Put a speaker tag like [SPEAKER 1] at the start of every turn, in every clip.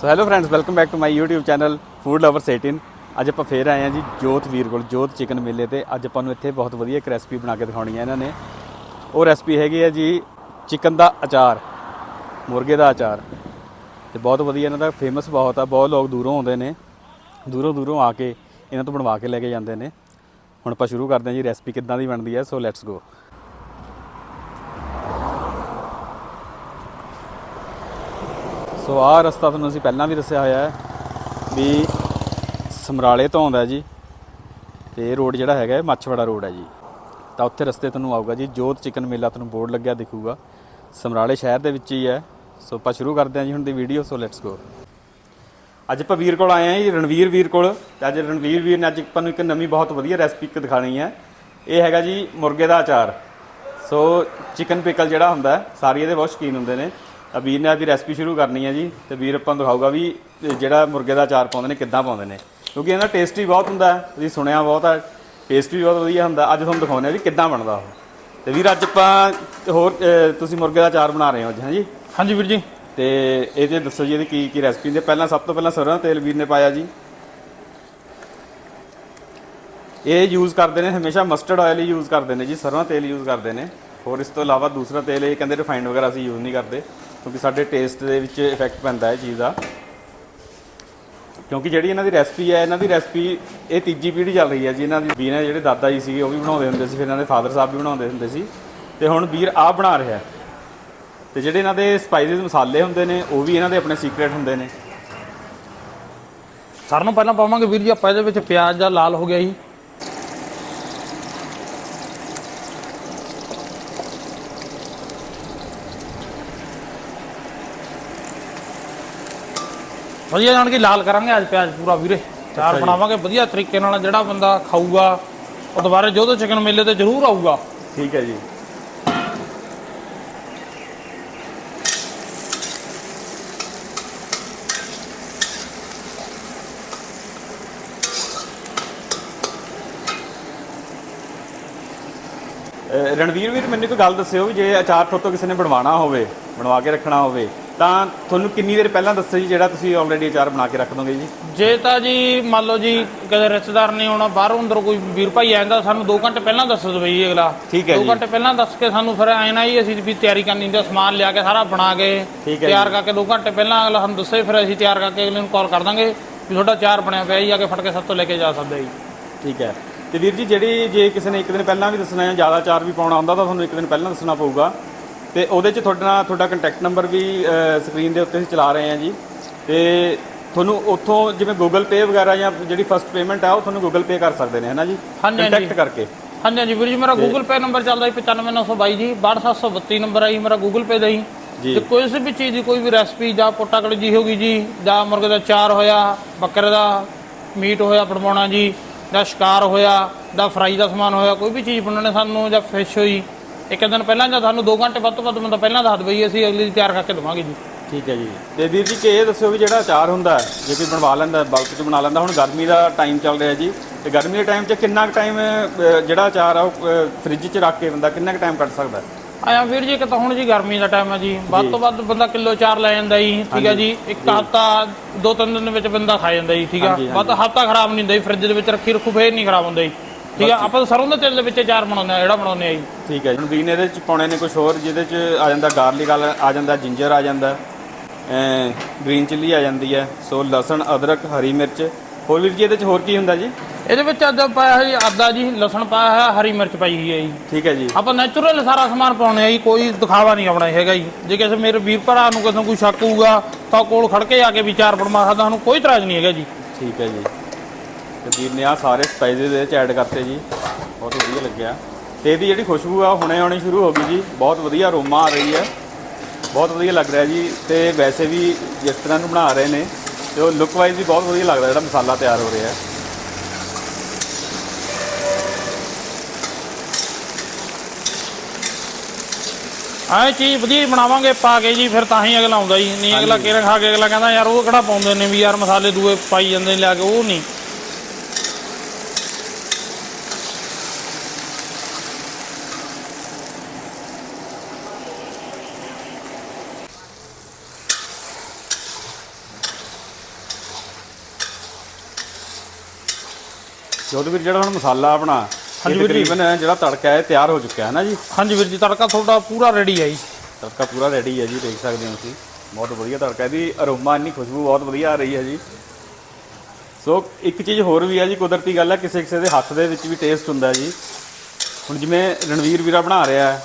[SPEAKER 1] So hello friends welcome back to my YouTube channel food lovers 18 ਅੱਜ ਆਪਾਂ ਫੇਰ ਆਏ ਹਾਂ ਜੀ ਜੋਤ ਵੀਰ ਕੋਲ, ਜੋਤ ਚਿਕਨ ਮੇਲੇ ਤੇ। ਅੱਜ ਆਪਾਂ ਨੂੰ ਇੱਥੇ ਬਹੁਤ ਵਧੀਆ ਇੱਕ ਰੈਸਪੀ ਬਣਾ ਕੇ ਦਿਖਾਉਣੀ ਹੈ ਇਹਨਾਂ ਨੇ। ਉਹ ਰੈਸਪੀ ਹੈਗੀ ਹੈ ਜੀ ਚਿਕਨ ਦਾ ਅਚਾਰ, ਮੁਰਗੇ ਦਾ ਅਚਾਰ। ਤੇ ਬਹੁਤ ਵਧੀਆ ਇਹਨਾਂ ਦਾ ਫੇਮਸ ਬਹੁਤ ਆ, ਬਹੁਤ ਲੋਕ ਦੂਰੋਂ ਆਉਂਦੇ ਨੇ। ਦੂਰੋਂ ਦੂਰੋਂ ਆ ਕੇ ਇਹਨਾਂ ਤੋਂ ਬਣਵਾ ਕੇ ਲੈ ਕੇ ਜਾਂਦੇ ਨੇ। ਹੁਣ ਆਪਾਂ ਸ਼ੁਰੂ ਕਰਦੇ ਹਾਂ ਜੀ ਰੈਸਪੀ ਕਿੱਦਾਂ ਦੀ ਬਣਦੀ ਹੈ ਸੋ ਲੈਟਸ ਗੋ ਸੋ ਆਹ ਰਸਤਾ ਤੁਹਾਨੂੰ ਅਸੀਂ ਪਹਿਲਾਂ ਵੀ ਦੱਸਿਆ ਹੋਇਆ ਹੈ ਵੀ ਸਮਰਾਲੇ ਤੋਂ ਆਉਂਦਾ ਜੀ ਤੇ ਇਹ ਰੋਡ ਜਿਹੜਾ ਹੈਗਾ ਇਹ ਮੱਛਵਾੜਾ ਰੋਡ ਹੈ ਜੀ। ਤਾਂ ਉੱਥੇ ਰਸਤੇ ਤੁਹਾਨੂੰ ਆਊਗਾ ਜੀ ਜੋਤ ਚਿਕਨ ਮੇਲਾ ਤੁਹਾਨੂੰ ਬੋਰਡ ਲੱਗਿਆ ਦਿਖੂਗਾ। ਸਮਰਾਲੇ ਸ਼ਹਿਰ ਦੇ ਵਿੱਚ ਹੀ ਹੈ। ਸੋ ਆਪਾਂ ਸ਼ੁਰੂ ਕਰਦੇ ਹਾਂ ਜੀ ਹੁਣ ਦੀ ਵੀਡੀਓ ਸੋ ਲੈਟਸ ਗੋ ਅੱਜ ਆਪਾਂ ਵੀਰ ਕੋਲ ਆਏ ਹਾਂ ਜੀ ਰਣਵੀਰ ਵੀਰ ਕੋਲ। ਤੇ ਅੱਜ ਰਣਵੀਰ ਵੀਰ ਨੇ ਅੱਜ ਆਪਾਂ ਨੂੰ ਇੱਕ ਨਵੀਂ ਬਹੁਤ ਵਧੀਆ ਰੈਸਪੀ ਇੱਕ ਦਿਖਾਣੀ ਹੈ। ਇਹ ਹੈਗਾ ਜੀ ਮੁਰਗੇ ਦਾ ਅਚਾਰ। ਸੋ ਚਿਕਨ ਪਿਕਲ ਜਿਹੜਾ ਹੁੰਦਾ ਹੈ, ਸਾਰੇ ਇਹਦੇ ਬਹੁਤ ਸ਼ੌਕੀਨ ਹੁੰਦੇ ਨੇ। ਤਾਂ ਵੀਰ ਨੇ ਅੱਜ ਦੀ ਰੈਸਪੀ ਸ਼ੁਰੂ ਕਰਨੀ ਹੈ ਜੀ ਤੇ ਵੀਰ ਆਪਾਂ ਨੂੰ ਦਿਖਾਊਗਾ ਵੀ ਜਿਹੜਾ ਮੁਰਗੇ ਦਾ ਅਚਾਰ ਪਾਉਂਦੇ ਨੇ ਕਿੱਦਾਂ ਪਾਉਂਦੇ ਨੇ। ਕਿਉਂਕਿ ਇਹਦਾ ਟੇਸਟੀ ਬਹੁਤ ਹੁੰਦਾ ਹੈ ਤੁਸੀਂ ਸੁਣਿਆ ਬਹੁਤ ਹੈ ਟੇਸਟ ਵੀ ਬਹੁਤ ਵਧੀਆ ਹੁੰਦਾ। ਅੱਜ ਤੁਹਾਨੂੰ ਦਿਖਾਉਂਦੇ ਆ ਵੀ ਕਿੱਦਾਂ ਬਣਦਾ ਉਹ। ਤੇ ਵੀਰ ਅੱਜ ਆਪਾਂ ਹੋਰ ਤੁਸੀਂ ਮੁਰਗੇ ਦਾ ਅਚਾਰ ਬਣਾ ਰਹੇ ਹੋ ਅੱਜ ਹਾਂਜੀ?
[SPEAKER 2] ਹਾਂਜੀ ਵੀਰ ਜੀ।
[SPEAKER 1] ਤੇ ਇਹਦੇ ਦੱਸੋ ਜੀ ਇਹਦੀ ਕੀ ਕੀ ਰੈਸਪੀ ਦੇ ਪਹਿਲਾਂ ਸਭ ਤੋਂ ਪਹਿਲਾਂ ਸਰੋਂ ਦਾ ਤੇਲ ਵੀਰ ਨੇ ਪਾਇਆ ਜੀ। ਇਹ ਯੂਜ਼ ਕਰਦੇ ਨੇ ਹਮੇਸ਼ਾ ਮਸਟਰਡ ਆਇਲ ਹੀ ਯੂਜ਼ ਕਰਦੇ ਨੇ ਜੀ ਸਰੋਂ ਦਾ ਤੇਲ ਯੂਜ਼ ਕਰਦੇ ਨੇ। ਹੋਰ ਇਸ ਤੋਂ ਇਲਾਵਾ ਦੂਸਰਾ ਤੇਲ ਇਹ ਕਹਿੰਦੇ ਰਿਫਾਈਨਡ ਵਗੈਰਾ ਅਸੀਂ ਯੂਜ਼ ਨਹੀਂ ਕਰਦੇ। ਕਿਉਂਕਿ ਸਾਡੇ ਟੇਸਟ ਦੇ ਵਿੱਚ ਇਫੈਕਟ ਪੈਂਦਾ ਹੈ ਇਹ ਚੀਜ਼ ਦਾ। ਕਿਉਂਕਿ ਜਿਹੜੀ ਇਹਨਾਂ ਦੀ ਰੈਸਪੀ ਹੈ, ਇਹਨਾਂ ਦੀ ਰੈਸਪੀ ਇਹ ਤੀਜੀ ਪੀੜ੍ਹੀ ਚੱਲ ਰਹੀ ਹੈ ਜੀ। ਇਹਨਾਂ ਦੀ ਵੀਰ ਨੇ ਜਿਹੜੇ ਦਾਦਾ ਜੀ ਸੀਗੇ, ਉਹ ਵੀ ਬਣਾਉਂਦੇ ਹੁੰਦੇ ਸੀ, ਫਿਰ ਇਹਨਾਂ ਦੇ ਫਾਦਰ ਸਾਹਿਬ ਵੀ ਬਣਾਉਂਦੇ ਹੁੰਦੇ ਸੀ। ਤੇ ਹੁਣ ਵੀਰ ਆਪ ਬਣਾ ਰਿਹਾ ਹੈ। ਤੇ ਜਿਹੜੇ ਇਹਨਾਂ ਦੇ ਸਪਾਈਸਿਸ ਮਸਾਲੇ ਹੁੰਦੇ ਨੇ, ਉਹ ਵੀ ਇਹਨਾਂ ਦੇ ਆਪਣੇ ਸੀਕ੍ਰੇਟ ਹੁੰਦੇ ਨੇ।
[SPEAKER 2] ਸਾਰਿਆਂ ਨੂੰ ਪਹਿਲਾਂ ਪਾਵਾਂਗੇ ਵੀਰ ਜੀ, ਆਪਾਂ ਇਹਦੇ ਵਿੱਚ ਪਿਆਜ਼ ਦਾ ਲਾਲ ਹੋ ਗਿਆ ਜੀ। ਵਧੀਆ ਜਾਣ ਕੇ ਲਾਲ ਕਰਾਂਗੇ ਅੱਜ ਪਿਆਜ਼ ਪੂਰਾ ਵੀਰੇ। ਚਾਰ। ਬਣਾਵਾਂਗੇ ਵਧੀਆ ਤਰੀਕੇ ਨਾਲ ਜਿਹੜਾ ਬੰਦਾ ਖਾਊਗਾ ਉਹ ਦੁਬਾਰਾ ਜਦੋਂ ਚਿਕਨ ਮੇਲੇ ਤੇ ਜ਼ਰੂਰ ਆਊਗਾ।
[SPEAKER 1] ਠੀਕ ਹੈ ਜੀ। ਰਣਵੀਰ ਵੀਰ ਮੈਨੂੰ ਇੱਕ ਗੱਲ ਦੱਸਿਓ ਵੀ ਜੇ ਅਚਾਰ ਤੁਹਾਡੇ ਕਿਸੇ ਨੇ ਬਣਵਾਉਣਾ ਹੋਵੇ ਬਣਵਾ ਕੇ ਰੱਖਣਾ ਹੋਵੇ ਤਾਂ ਤੁਹਾਨੂੰ ਕਿੰਨੀ ਦੇਰ ਪਹਿਲਾਂ ਦੱਸੋ ਜੀ ਜਿਹੜਾ ਤੁਸੀਂ ਆਲਰੇਡੀ ਅਚਾਰ ਬਣਾ ਕੇ ਰੱਖ ਦੋਗੇ ਜੀ?
[SPEAKER 2] ਜੇ ਤਾਂ ਜੀ ਮੰਨ ਲਓ ਜੀ ਕਦੇ ਰਿਸ਼ਤੇਦਾਰ ਨਹੀਂ ਆਉਣਾ ਬਾਹਰੋਂ ਅੰਦਰ ਕੋਈ ਵੀਰ ਭਾਈ ਆਂਦਾ ਸਾਨੂੰ 2 ਘੰਟੇ ਪਹਿਲਾਂ ਦੱਸ ਦਿਓ ਬਈ ਅਗਲਾ।
[SPEAKER 1] ਠੀਕ ਹੈ
[SPEAKER 2] 2
[SPEAKER 1] ਜੀ।
[SPEAKER 2] ਘੰਟੇ ਪਹਿਲਾਂ ਦੱਸ ਕੇ ਸਾਨੂੰ ਫਿਰ ਐ ਨਾ ਹੀ ਅਸੀਂ ਵੀ ਤਿਆਰੀ ਕਰਨੀ ਹੁੰਦਾ ਸਮਾਨ ਲਿਆ ਕੇ ਸਾਰਾ ਬਣਾ ਕੇ ਤਿਆਰ
[SPEAKER 1] ਜੀ।
[SPEAKER 2] ਕਰਕੇ 2 ਘੰਟੇ ਪਹਿਲਾਂ ਅਗਲਾ ਸਾਨੂੰ ਦੱਸੇ ਫਿਰ ਅਸੀਂ ਤਿਆਰ ਕਰਕੇ ਅਗਲੇ ਨੂੰ ਕਾਲ ਕਰ ਦਾਂਗੇ ਵੀ ਤੁਹਾਡਾ ਚਾਰ ਬਣਿਆ ਪਿਆ ਜੀ ਆ ਕੇ ਫੜ ਕੇ ਸਭ ਤੋਂ ਲੈ ਕੇ ਜਾ ਸਕਦੇ ਜੀ।
[SPEAKER 1] ਠੀਕ ਹੈ। ਤੇ ਵੀਰ ਜੀ ਜਿਹੜੀ ਜੇ ਕਿਸੇ ਨੇ ਇੱਕ ਦਿਨ ਪਹਿਲਾਂ ਵੀ ਦੱਸਣਾ ਹੈ ਜ਼ਿਆਦਾ ਚਾਰ ਵੀ ਪਾਉਣਾ ਹੁੰਦਾ ਤਾਂ ਤੁਹਾਨੂੰ ਇੱਕ ਦਿਨ ਪਹਿਲਾਂ ਦੱਸਣਾ ਪਊਗਾ। ਤੇ ਉਹਦੇ 'ਚ ਤੁਹਾਡਾ ਨਾਲ ਤੁਹਾਡਾ ਕੰਟੈਕਟ ਨੰਬਰ ਵੀ ਸਕਰੀਨ ਦੇ ਉੱਤੇ ਅਸੀਂ ਚਲਾ ਰਹੇ ਹਾਂ ਜੀ ਤੇ ਤੁਹਾਨੂੰ ਉੱਥੋਂ ਜਿਵੇਂ Google Pay ਵਗੈਰਾ ਜਾਂ ਜਿਹੜੀ ਫਸਟ ਪੇਮੈਂਟ ਆ ਉਹ ਤੁਹਾਨੂੰ Google Pay ਕਰ ਸਕਦੇ ਨੇ ਹੈ ਨਾ ਜੀ
[SPEAKER 2] ਹਾਂਜੀ, ਹਾਂਜੀ।
[SPEAKER 1] ਕੰਟੈਕਟ ਕਰਕੇ
[SPEAKER 2] ਹਾਂਜੀ ਹਾਂਜੀ ਵੀਰ ਜੀ ਮੇਰਾ Google Pay ਨੰਬਰ ਚੱਲਦਾ ਜੀ 95922 ਜੀ 62732 ਨੰਬਰ ਹੈ ਜੀ ਮੇਰਾ Google Pay ਦਾ ਜੀ
[SPEAKER 1] ਜੀ।
[SPEAKER 2] ਤੇ ਕੋਈ ਵੀ ਚੀਜ਼ ਦੀ ਕੋਈ ਵੀ ਰੈਸਪੀ ਜਾਂ ਪੋਟਾ ਕੜੀ ਜੀ ਹੋਗੀ ਜੀ ਜਾਂ ਮੁਰਗੇ ਦਾ ਚਾਰ ਹੋਇਆ ਬੱਕਰੇ ਦਾ ਮੀਟ ਹੋਇਆ ਬਣਵਾਉਣਾ ਜੀ ਜਾਂ ਸ਼ਿਕਾਰ ਹੋਇਆ ਜਾਂ ਫਰਾਈ ਦਾ ਸਮਾਨ ਹੋਇਆ ਕੋਈ ਵੀ ਚੀਜ਼ ਬਣਾਉਣੇ ਸਾਨੂੰ ਜਾਂ ਫਿਸ਼ ਹੋਈ ਇੱਕ ਦਿਨ ਪਹਿਲਾਂ ਜਾਂ ਸਾਨੂੰ 2 ਘੰਟੇ ਵੱਧ ਤੋਂ ਵੱਧ ਬੰਦਾ ਪਹਿਲਾਂ ਦੱਸ ਦਈਏ ਅਸੀਂ ਅਗਲੀ ਦੀ ਤਿਆਰ ਕਰਕੇ ਦਵਾਂਗੇ ਜੀ।
[SPEAKER 1] ਠੀਕ ਹੈ ਜੀ। ਤੇ ਵੀਰ ਜੀ ਕਿ ਇਹ ਦੱਸਿਓ ਵੀ ਜਿਹੜਾ ਅਚਾਰ ਹੁੰਦਾ ਹੈ, ਜੇ ਕੋਈ ਬਣਵਾ ਲੈਂਦਾ ਬਲਕ 'ਚ ਬਣਾ ਲੈਂਦਾ ਹੁਣ ਗਰਮੀ ਦਾ ਟਾਈਮ ਚੱਲ ਰਿਹਾ ਜੀ। ਤੇ ਗਰਮੀ ਦੇ ਟਾਈਮ 'ਚ ਕਿੰਨਾ ਕੁ ਟਾਈਮ ਜਿਹੜਾ ਅਚਾਰ ਆ ਉਹ ਫ੍ਰਿਜ 'ਚ ਰੱਖ ਕੇ ਬੰਦਾ ਕਿੰਨਾ ਕੁ ਟਾਈਮ ਕੱਢ ਸਕਦਾ? ਹੈ?
[SPEAKER 2] ਆਇਆ ਵੀਰ ਜੀ ਇੱਕ ਤਾਂ ਹੁਣ ਜੀ ਗਰਮੀ ਦਾ ਟਾਈਮ ਹੈ ਜੀ। ਵੱਧ ਤੋਂ ਵੱਧ ਬੰਦਾ ਕਿਲੋ ਚਾਰ ਲੈ ਜਾਂਦਾ ਜੀ ਠੀਕ ਹੈ ਜੀ। ਇੱਕ ਹਫਤਾ ਦੋ ਤਿੰਨ ਦਿਨ ਵਿੱਚ ਬੰਦਾ ਖਾ ਜਾਂਦਾ ਜੀ ਠੀਕ ਆ।
[SPEAKER 1] ਹਾਂਜੀ,
[SPEAKER 2] ਵੱਧ ਹਫਤਾ ਖਰਾਬ ਨਹੀਂ ਹੁੰਦਾ ਜੀ ਫ੍ਰਿਜ ਦੇ ਵਿੱਚ ਰੱਖੀ ਰੱਖੂ ਫੇਰ ਨਹੀਂ ਖਰਾਬ ਹੁੰਦਾ ਜੀ। ਠੀਕ ਆ ਆਪਾਂ ਤਾਂ ਸਰੋਂ ਦੇ ਤੇਲ ਦੇ ਵਿੱਚ ਚਾਰ ਬਣਾਉਂਦੇ ਆ ਜਿਹੜਾ ਬਣਾਉਂਦੇ ਆ ਜੀ।
[SPEAKER 1] ਠੀਕ ਹੈ ਜੀ। ਹੁਣ ਵੀਨ ਇਹਦੇ ਚ ਪਾਉਣੇ ਨੇ ਕੁਝ ਹੋਰ ਜਿਹਦੇ ਚ ਆ ਜਾਂਦਾ ਗਾਰਲਿਕ ਆ ਜਾਂਦਾ ਜਿੰਜਰ ਆ ਜਾਂਦਾ ਗ੍ਰੀਨ ਚਿੱਲੀ ਆ ਜਾਂਦੀ ਹੈ ਸੋ ਲਸਣ ਅਦਰਕ ਹਰੀ ਮਿਰਚ ਹੋਰ ਜੀ ਇਹਦੇ ਚ ਹੋਰ ਕੀ ਹੁੰਦਾ ਜੀ?
[SPEAKER 2] ਇਹਦੇ ਵਿੱਚ ਅੱਜ ਪਾਇਆ ਹੈ ਜੀ ਆਦਾ ਜੀ ਲਸਣ ਪਾਇਆ ਹੈ ਹਰੀ ਮਿਰਚ ਪਾਈ ਹੋਈ ਹੈ ਜੀ।
[SPEAKER 1] ਠੀਕ ਹੈ ਜੀ।
[SPEAKER 2] ਆਪਾਂ ਨੈਚੁਰਲ ਸਾਰਾ ਸਮਾਨ ਪਾਉਣੇ ਆ ਜੀ ਕੋਈ ਦਿਖਾਵਾ ਨਹੀਂ ਆਪਣਾ ਹੈਗਾ ਜੀ। ਜੇ ਕਿਸੇ ਮੇਰੇ ਵੀਰ ਭਰਾ ਨੂੰ ਕਿਸੇ ਨੂੰ ਕੋਈ ਸ਼ੱਕ ਹੋਊਗਾ ਤਾਂ ਕੋਲ ਖੜ ਕੇ ਆ ਕੇ ਵਿਚਾਰ ਬਣਵਾ ਸਕਦਾ ਸਾਨੂੰ ਕੋਈ ਇਤਰਾਜ਼ ਨਹੀਂ ਹੈਗਾ ਜੀ।
[SPEAKER 1] ਠੀਕ ਹੈ ਜੀ। ਤੇ ਵੀਰ ਨੇ ਆ ਸਾਰੇ ਸਪਾਈਸਿਸ ਇਹਦੇ ਚ ਐਡ ਕਰਤੇ ਜੀ। ਬਹੁਤ ਵਧੀਆ ਲੱਗਿਆ। ਤੇ ਇਹਦੀ ਜਿਹੜੀ ਖੁਸ਼ਬੂ ਆ ਹੁਣੇ ਆਉਣੀ ਸ਼ੁਰੂ ਹੋ ਗਈ ਜੀ। ਬਹੁਤ ਵਧੀਆ ਅਰੋਮਾ ਆ ਰਹੀ ਹੈ। ਬਹੁਤ ਵਧੀਆ ਲੱਗ ਰਿਹਾ ਜੀ। ਤੇ ਵੈਸੇ ਵੀ ਜਿਸ ਤਰ੍ਹਾਂ ਨੂੰ ਬਣਾ ਰਹੇ ਨੇ ਤੇ ਉਹ ਲੁੱਕ ਵਾਈਜ਼ ਵੀ ਬਹੁਤ ਵਧੀਆ ਲੱਗਦਾ ਜਿਹੜਾ ਮਸਾਲਾ ਤਿਆਰ ਹੋ ਰਿਹਾ ਹੈ।
[SPEAKER 2] ਆਹ ਚੀਜ਼ ਵਧੀਆ ਬਣਾਵਾਂਗੇ ਪਾ ਕੇ ਜੀ ਫਿਰ ਤਾਂ ਹੀ ਅਗਲਾ ਆਉਂਦਾ ਜੀ। ਨਹੀਂ ਅਗਲਾ ਕਿਹੜਾ ਖਾ ਕੇ ਅਗਲਾ ਕਹਿੰਦਾ ਯਾਰ ਉਹ ਕਿਹੜਾ ਪਾਉਂਦੇ ਨੇ ਵੀ ਯਾਰ ਮਸਾਲੇ ਦੂਏ ਪਾਈ ਜਾਂਦੇ ਨੇ ਲਿਆ ਕੇ ਉਹ ਨਹੀਂ।
[SPEAKER 1] ਜੋਤ ਵੀਰ ਜਿਹੜਾ ਹੁਣ ਮਸਾਲਾ ਆਪਣਾ
[SPEAKER 2] ਹਾਂਜੀ ਵੀਰ ਜੀ।
[SPEAKER 1] ਜਿਹੜਾ ਤੜਕਾ ਹੈ ਤਿਆਰ ਹੋ ਚੁੱਕਿਆ ਹੈ ਨਾ ਜੀ?
[SPEAKER 2] ਹਾਂਜੀ ਵੀਰ ਜੀ ਤੜਕਾ ਤੁਹਾਡਾ ਪੂਰਾ ਰੈਡੀ ਹੈ ਜੀ।
[SPEAKER 1] ਤੜਕਾ ਪੂਰਾ ਰੈਡੀ ਹੈ ਜੀ ਦੇਖ ਸਕਦੇ ਹੋ ਤੁਸੀਂ। ਬਹੁਤ ਵਧੀਆ ਤੜਕਾ ਇਹਦੀ ਅਰੋਮਾ ਇੰਨੀ ਖੁਸ਼ਬੂ ਬਹੁਤ ਵਧੀਆ ਆ ਰਹੀ ਹੈ ਜੀ। ਸੋ ਇੱਕ ਚੀਜ਼ ਹੋਰ ਵੀ ਹੈ ਜੀ ਕੁਦਰਤੀ ਗੱਲ ਹੈ ਕਿਸੇ ਕਿਸੇ ਦੇ ਹੱਥ ਦੇ ਵਿੱਚ ਵੀ ਟੇਸਟ ਹੁੰਦਾ ਜੀ। ਹੁਣ ਜਿਵੇਂ ਰਣਵੀਰ ਵੀਰਾ ਬਣਾ ਰਿਹਾ ਹੈ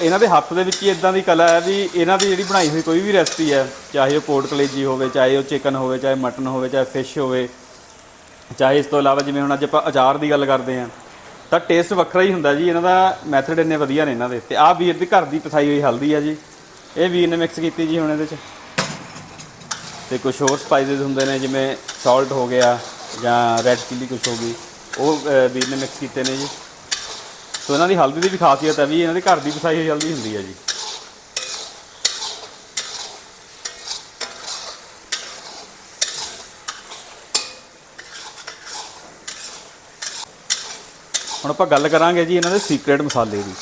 [SPEAKER 1] ਇਹਨਾਂ ਦੇ ਹੱਥ ਦੇ ਵਿੱਚ ਹੀ ਇਦਾਂ ਦੀ ਕਲਾ ਹੈ ਵੀ ਇਹਨਾਂ ਦੀ ਜਿਹੜੀ ਬਣਾਈ ਹੋਈ ਕੋਈ ਵੀ ਰੈਸਪੀ ਹੈ ਚਾਹੇ ਉਹ ਪੋਰਟ ਕਲੇਜੀ ਹੋਵੇ ਚਾਹੇ ਉਹ ਚਿਕਨ ਹੋਵੇ ਚਾਹੇ ਮਟਨ ਹੋਵੇ ਚਾਹੇ ਫਿਸ਼ ਹੋਵੇ ਚਾਹੇ ਇਸ ਤੋਂ ਇਲਾਵਾ ਜਿਵੇਂ ਹੁਣ ਅੱਜ ਆਪਾਂ ਅਚਾਰ ਦੀ ਗੱਲ ਕਰਦੇ ਹਾਂ, ਤਾਂ ਟੇਸਟ ਵੱਖਰਾ ਹੀ ਹੁੰਦਾ ਜੀ, ਇਹਨਾਂ ਦਾ ਮੈਥਡ ਇੰਨੇ ਵਧੀਆ ਨੇ ਇਹਨਾਂ ਦੇ, ਤੇ ਆਹ ਵੀਰ ਦੀ ਘਰ ਦੀ ਪਸਾਈ ਹੋਈ ਹਲਦੀ ਹੈ ਜੀ, ਇਹ ਵੀਰ ਨੇ ਮਿਕਸ ਕੀਤੀ ਜੀ ਹੁਣ ਇਹਦੇ 'ਚ। ਤੇ ਕੁਝ ਹੋਰ ਸਪਾਈਸਸ ਹੁੰਦੇ ਨੇ, ਜਿਵੇਂ ਸਾਲਟ ਹੋ ਗਿਆ ਜਾਂ ਰੈੱਡ ਚਿੱਲੀ ਕੁਝ ਹੋ ਗਈ, ਉਹ ਵੀਰ ਨੇ ਮਿਕਸ ਕੀਤੇ ਨੇ ਜੀ। ਸੋ ਇਹਨਾਂ ਦੀ ਹਲਦੀ ਦੀ ਵੀ ਖਾਸੀਅਤ ਹੈ ਵੀ ਇਹਨਾਂ ਦੀ ਘਰ ਦੀ ਪਸਾਈ ਹੋਈ ਹਲਦੀ ਹੁੰਦੀ ਹੈ ਜੀ। ਹੁਣ ਆਪਾਂ ਗੱਲ ਕਰਾਂਗੇ ਜੀ ਇਹਨਾਂ ਦੇ ਸੀਕ੍ਰੇਟ ਮਸਾਲੇ ਦੀ।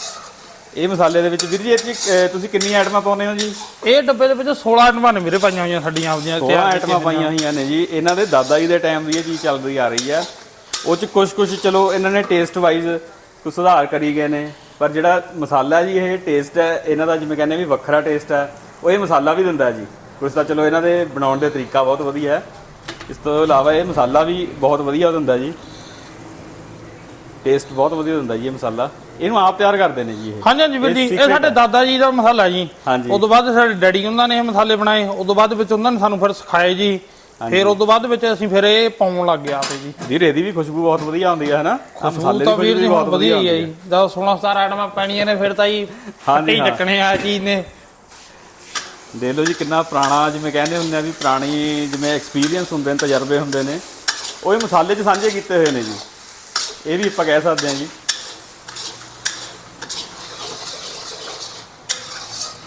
[SPEAKER 1] ਇਹ ਮਸਾਲੇ ਦੇ ਵਿੱਚ ਵੀਰ ਜੀ ਇਹ 'ਚ, ਅਹ, ਤੁਸੀਂ ਕਿੰਨੀ ਆਈਟਮਾਂ ਪਾਉਂਦੇ ਹੋ ਜੀ?
[SPEAKER 2] ਇਹ ਡੱਬੇ ਦੇ ਵਿੱਚ 16 ਆਈਟਮਾਂ ਨੇ ਮੇਰੇ ਪਾਈਆਂ ਹੋਈਆਂ ਸਾਡੀਆਂ ਆਪਦੀਆਂ
[SPEAKER 1] 16
[SPEAKER 2] ਤਿਆਰ
[SPEAKER 1] ਆਈਟਮਾਂ ਪਾਈਆਂ ਹੋਈਆਂ। ਨੇ ਜੀ। ਇਹਨਾਂ ਦੇ ਦਾਦਾ ਜੀ ਦੇ ਟਾਈਮ ਦੀ ਇਹ ਚੀਜ਼ ਚੱਲਦੀ ਆ ਰਹੀ ਹੈ ਉਹ ਚ ਕੁਝ ਕੁਝ ਚਲੋ ਇਹਨਾਂ ਨੇ ਟੇਸਟ ਵਾਈਜ਼ ਕੁਝ ਸੁਧਾਰ ਕਰੀ ਗਏ ਨੇ। ਪਰ ਜਿਹੜਾ ਮਸਾਲਾ ਜੀ ਇਹ ਟੇਸਟ ਹੈ ਇਹਨਾਂ ਦਾ ਜਿਵੇਂ ਕਹਿੰਦੇ ਵੀ ਵੱਖਰਾ ਟੇਸਟ ਹੈ ਉਹ ਇਹ ਮਸਾਲਾ ਵੀ ਦਿੰਦਾ ਜੀ। ਕੁਝ ਤਾਂ ਚਲੋ ਇਹਨਾਂ ਦੇ ਬਣਾਉਣ ਦੇ ਤਰੀਕਾ ਬਹੁਤ ਵਧੀਆ ਹੈ। ਇਸ ਤੋਂ ਇਲਾਵਾ ਇਹ ਮਸਾਲਾ ਵੀ ਬਹੁਤ ਵਧੀਆ ਦਿੰਦਾ ਜੀ। ਟੇਸਟ ਬਹੁਤ ਵਧੀਆ ਦਿੰਦਾ ਜੀ ਇਹ ਮਸਾਲਾ। ਇਹਨੂੰ ਆਪ ਤਿਆਰ ਕਰਦੇ ਨੇ ਜੀ ਇਹ।
[SPEAKER 2] ਹਾਂਜੀ ਹਾਂਜੀ ਵੀਰ ਜੀ ਇਹ
[SPEAKER 1] secret
[SPEAKER 2] ਸਾਡੇ
[SPEAKER 1] ਹੈ।
[SPEAKER 2] ਦਾਦਾ ਜੀ ਦਾ ਮਸਾਲਾ ਜੀ।
[SPEAKER 1] ਹਾਂਜੀ।
[SPEAKER 2] ਉਸ ਤੋਂ ਬਾਅਦ ਸਾਡੇ ਡੈਡੀ ਉਹਨਾਂ ਨੇ ਇਹ ਮਸਾਲੇ ਬਣਾਏ ਉਸ ਤੋਂ ਬਾਅਦ ਵਿੱਚ ਉਹਨਾਂ ਨੇ ਸਾਨੂੰ ਫਿਰ ਸਿਖਾਏ ਜੀ। ਫਿਰ ਉਸ ਤੋਂ ਬਾਅਦ ਵਿੱਚ ਅਸੀਂ ਫਿਰ ਇਹ ਪਾਉਣ ਲੱਗ ਗਿਆ ਆਪੇ ਜੀ।
[SPEAKER 1] ਵੀਰ ਇਹਦੀ ਵੀ ਖੁਸ਼ਬੂ ਬਹੁਤ ਵਧੀਆ ਆਉਂਦੀ ਹੈ ਹਨਾ? ਆਹ
[SPEAKER 2] ਮਸਾਲੇ ਤਾਂ ਵੀਰ ਜੀ
[SPEAKER 1] ਖੁਸ਼ਬੂ
[SPEAKER 2] ਹੁਣ ਵਧੀਆ ਹੀ ਹੈ
[SPEAKER 1] ਆਉਂਦੀ
[SPEAKER 2] ਜੀ ਜਦ 16 17 ਆਈਟਮਾਂ ਪੈਣੀਆਂ ਨੇ ਫਿਰ ਤਾਂ ਜੀ ਫੱਟੇ ਹੀ
[SPEAKER 1] ਹਾਂ।
[SPEAKER 2] ਚੱਕਣੇ ਆ ਚੀਜ਼ ਨੇ।
[SPEAKER 1] ਦੇਖ ਲਓ ਜੀ ਕਿੰਨਾ ਪੁਰਾਣਾ ਜਿਵੇਂ ਕਹਿੰਦੇ ਹੁੰਦੇ ਆ ਵੀ ਪੁਰਾਣੀ ਜਿਵੇਂ ਐਕਸਪੀਰੀਅੰਸ ਹੁੰਦੇ ਨੇ ਤਜਰਬੇ ਹੁੰਦੇ ਨੇ ਉਹ ਇਹ ਮਸਾਲੇ 'ਚ ਸਾਂਝੇ ਕੀਤੇ ਹੋਏ ਨੇ ਜੀ। ਇਹ ਵੀ ਆਪਾਂ ਕਹਿ ਸਕਦੇ ਹਾਂ ਜੀ।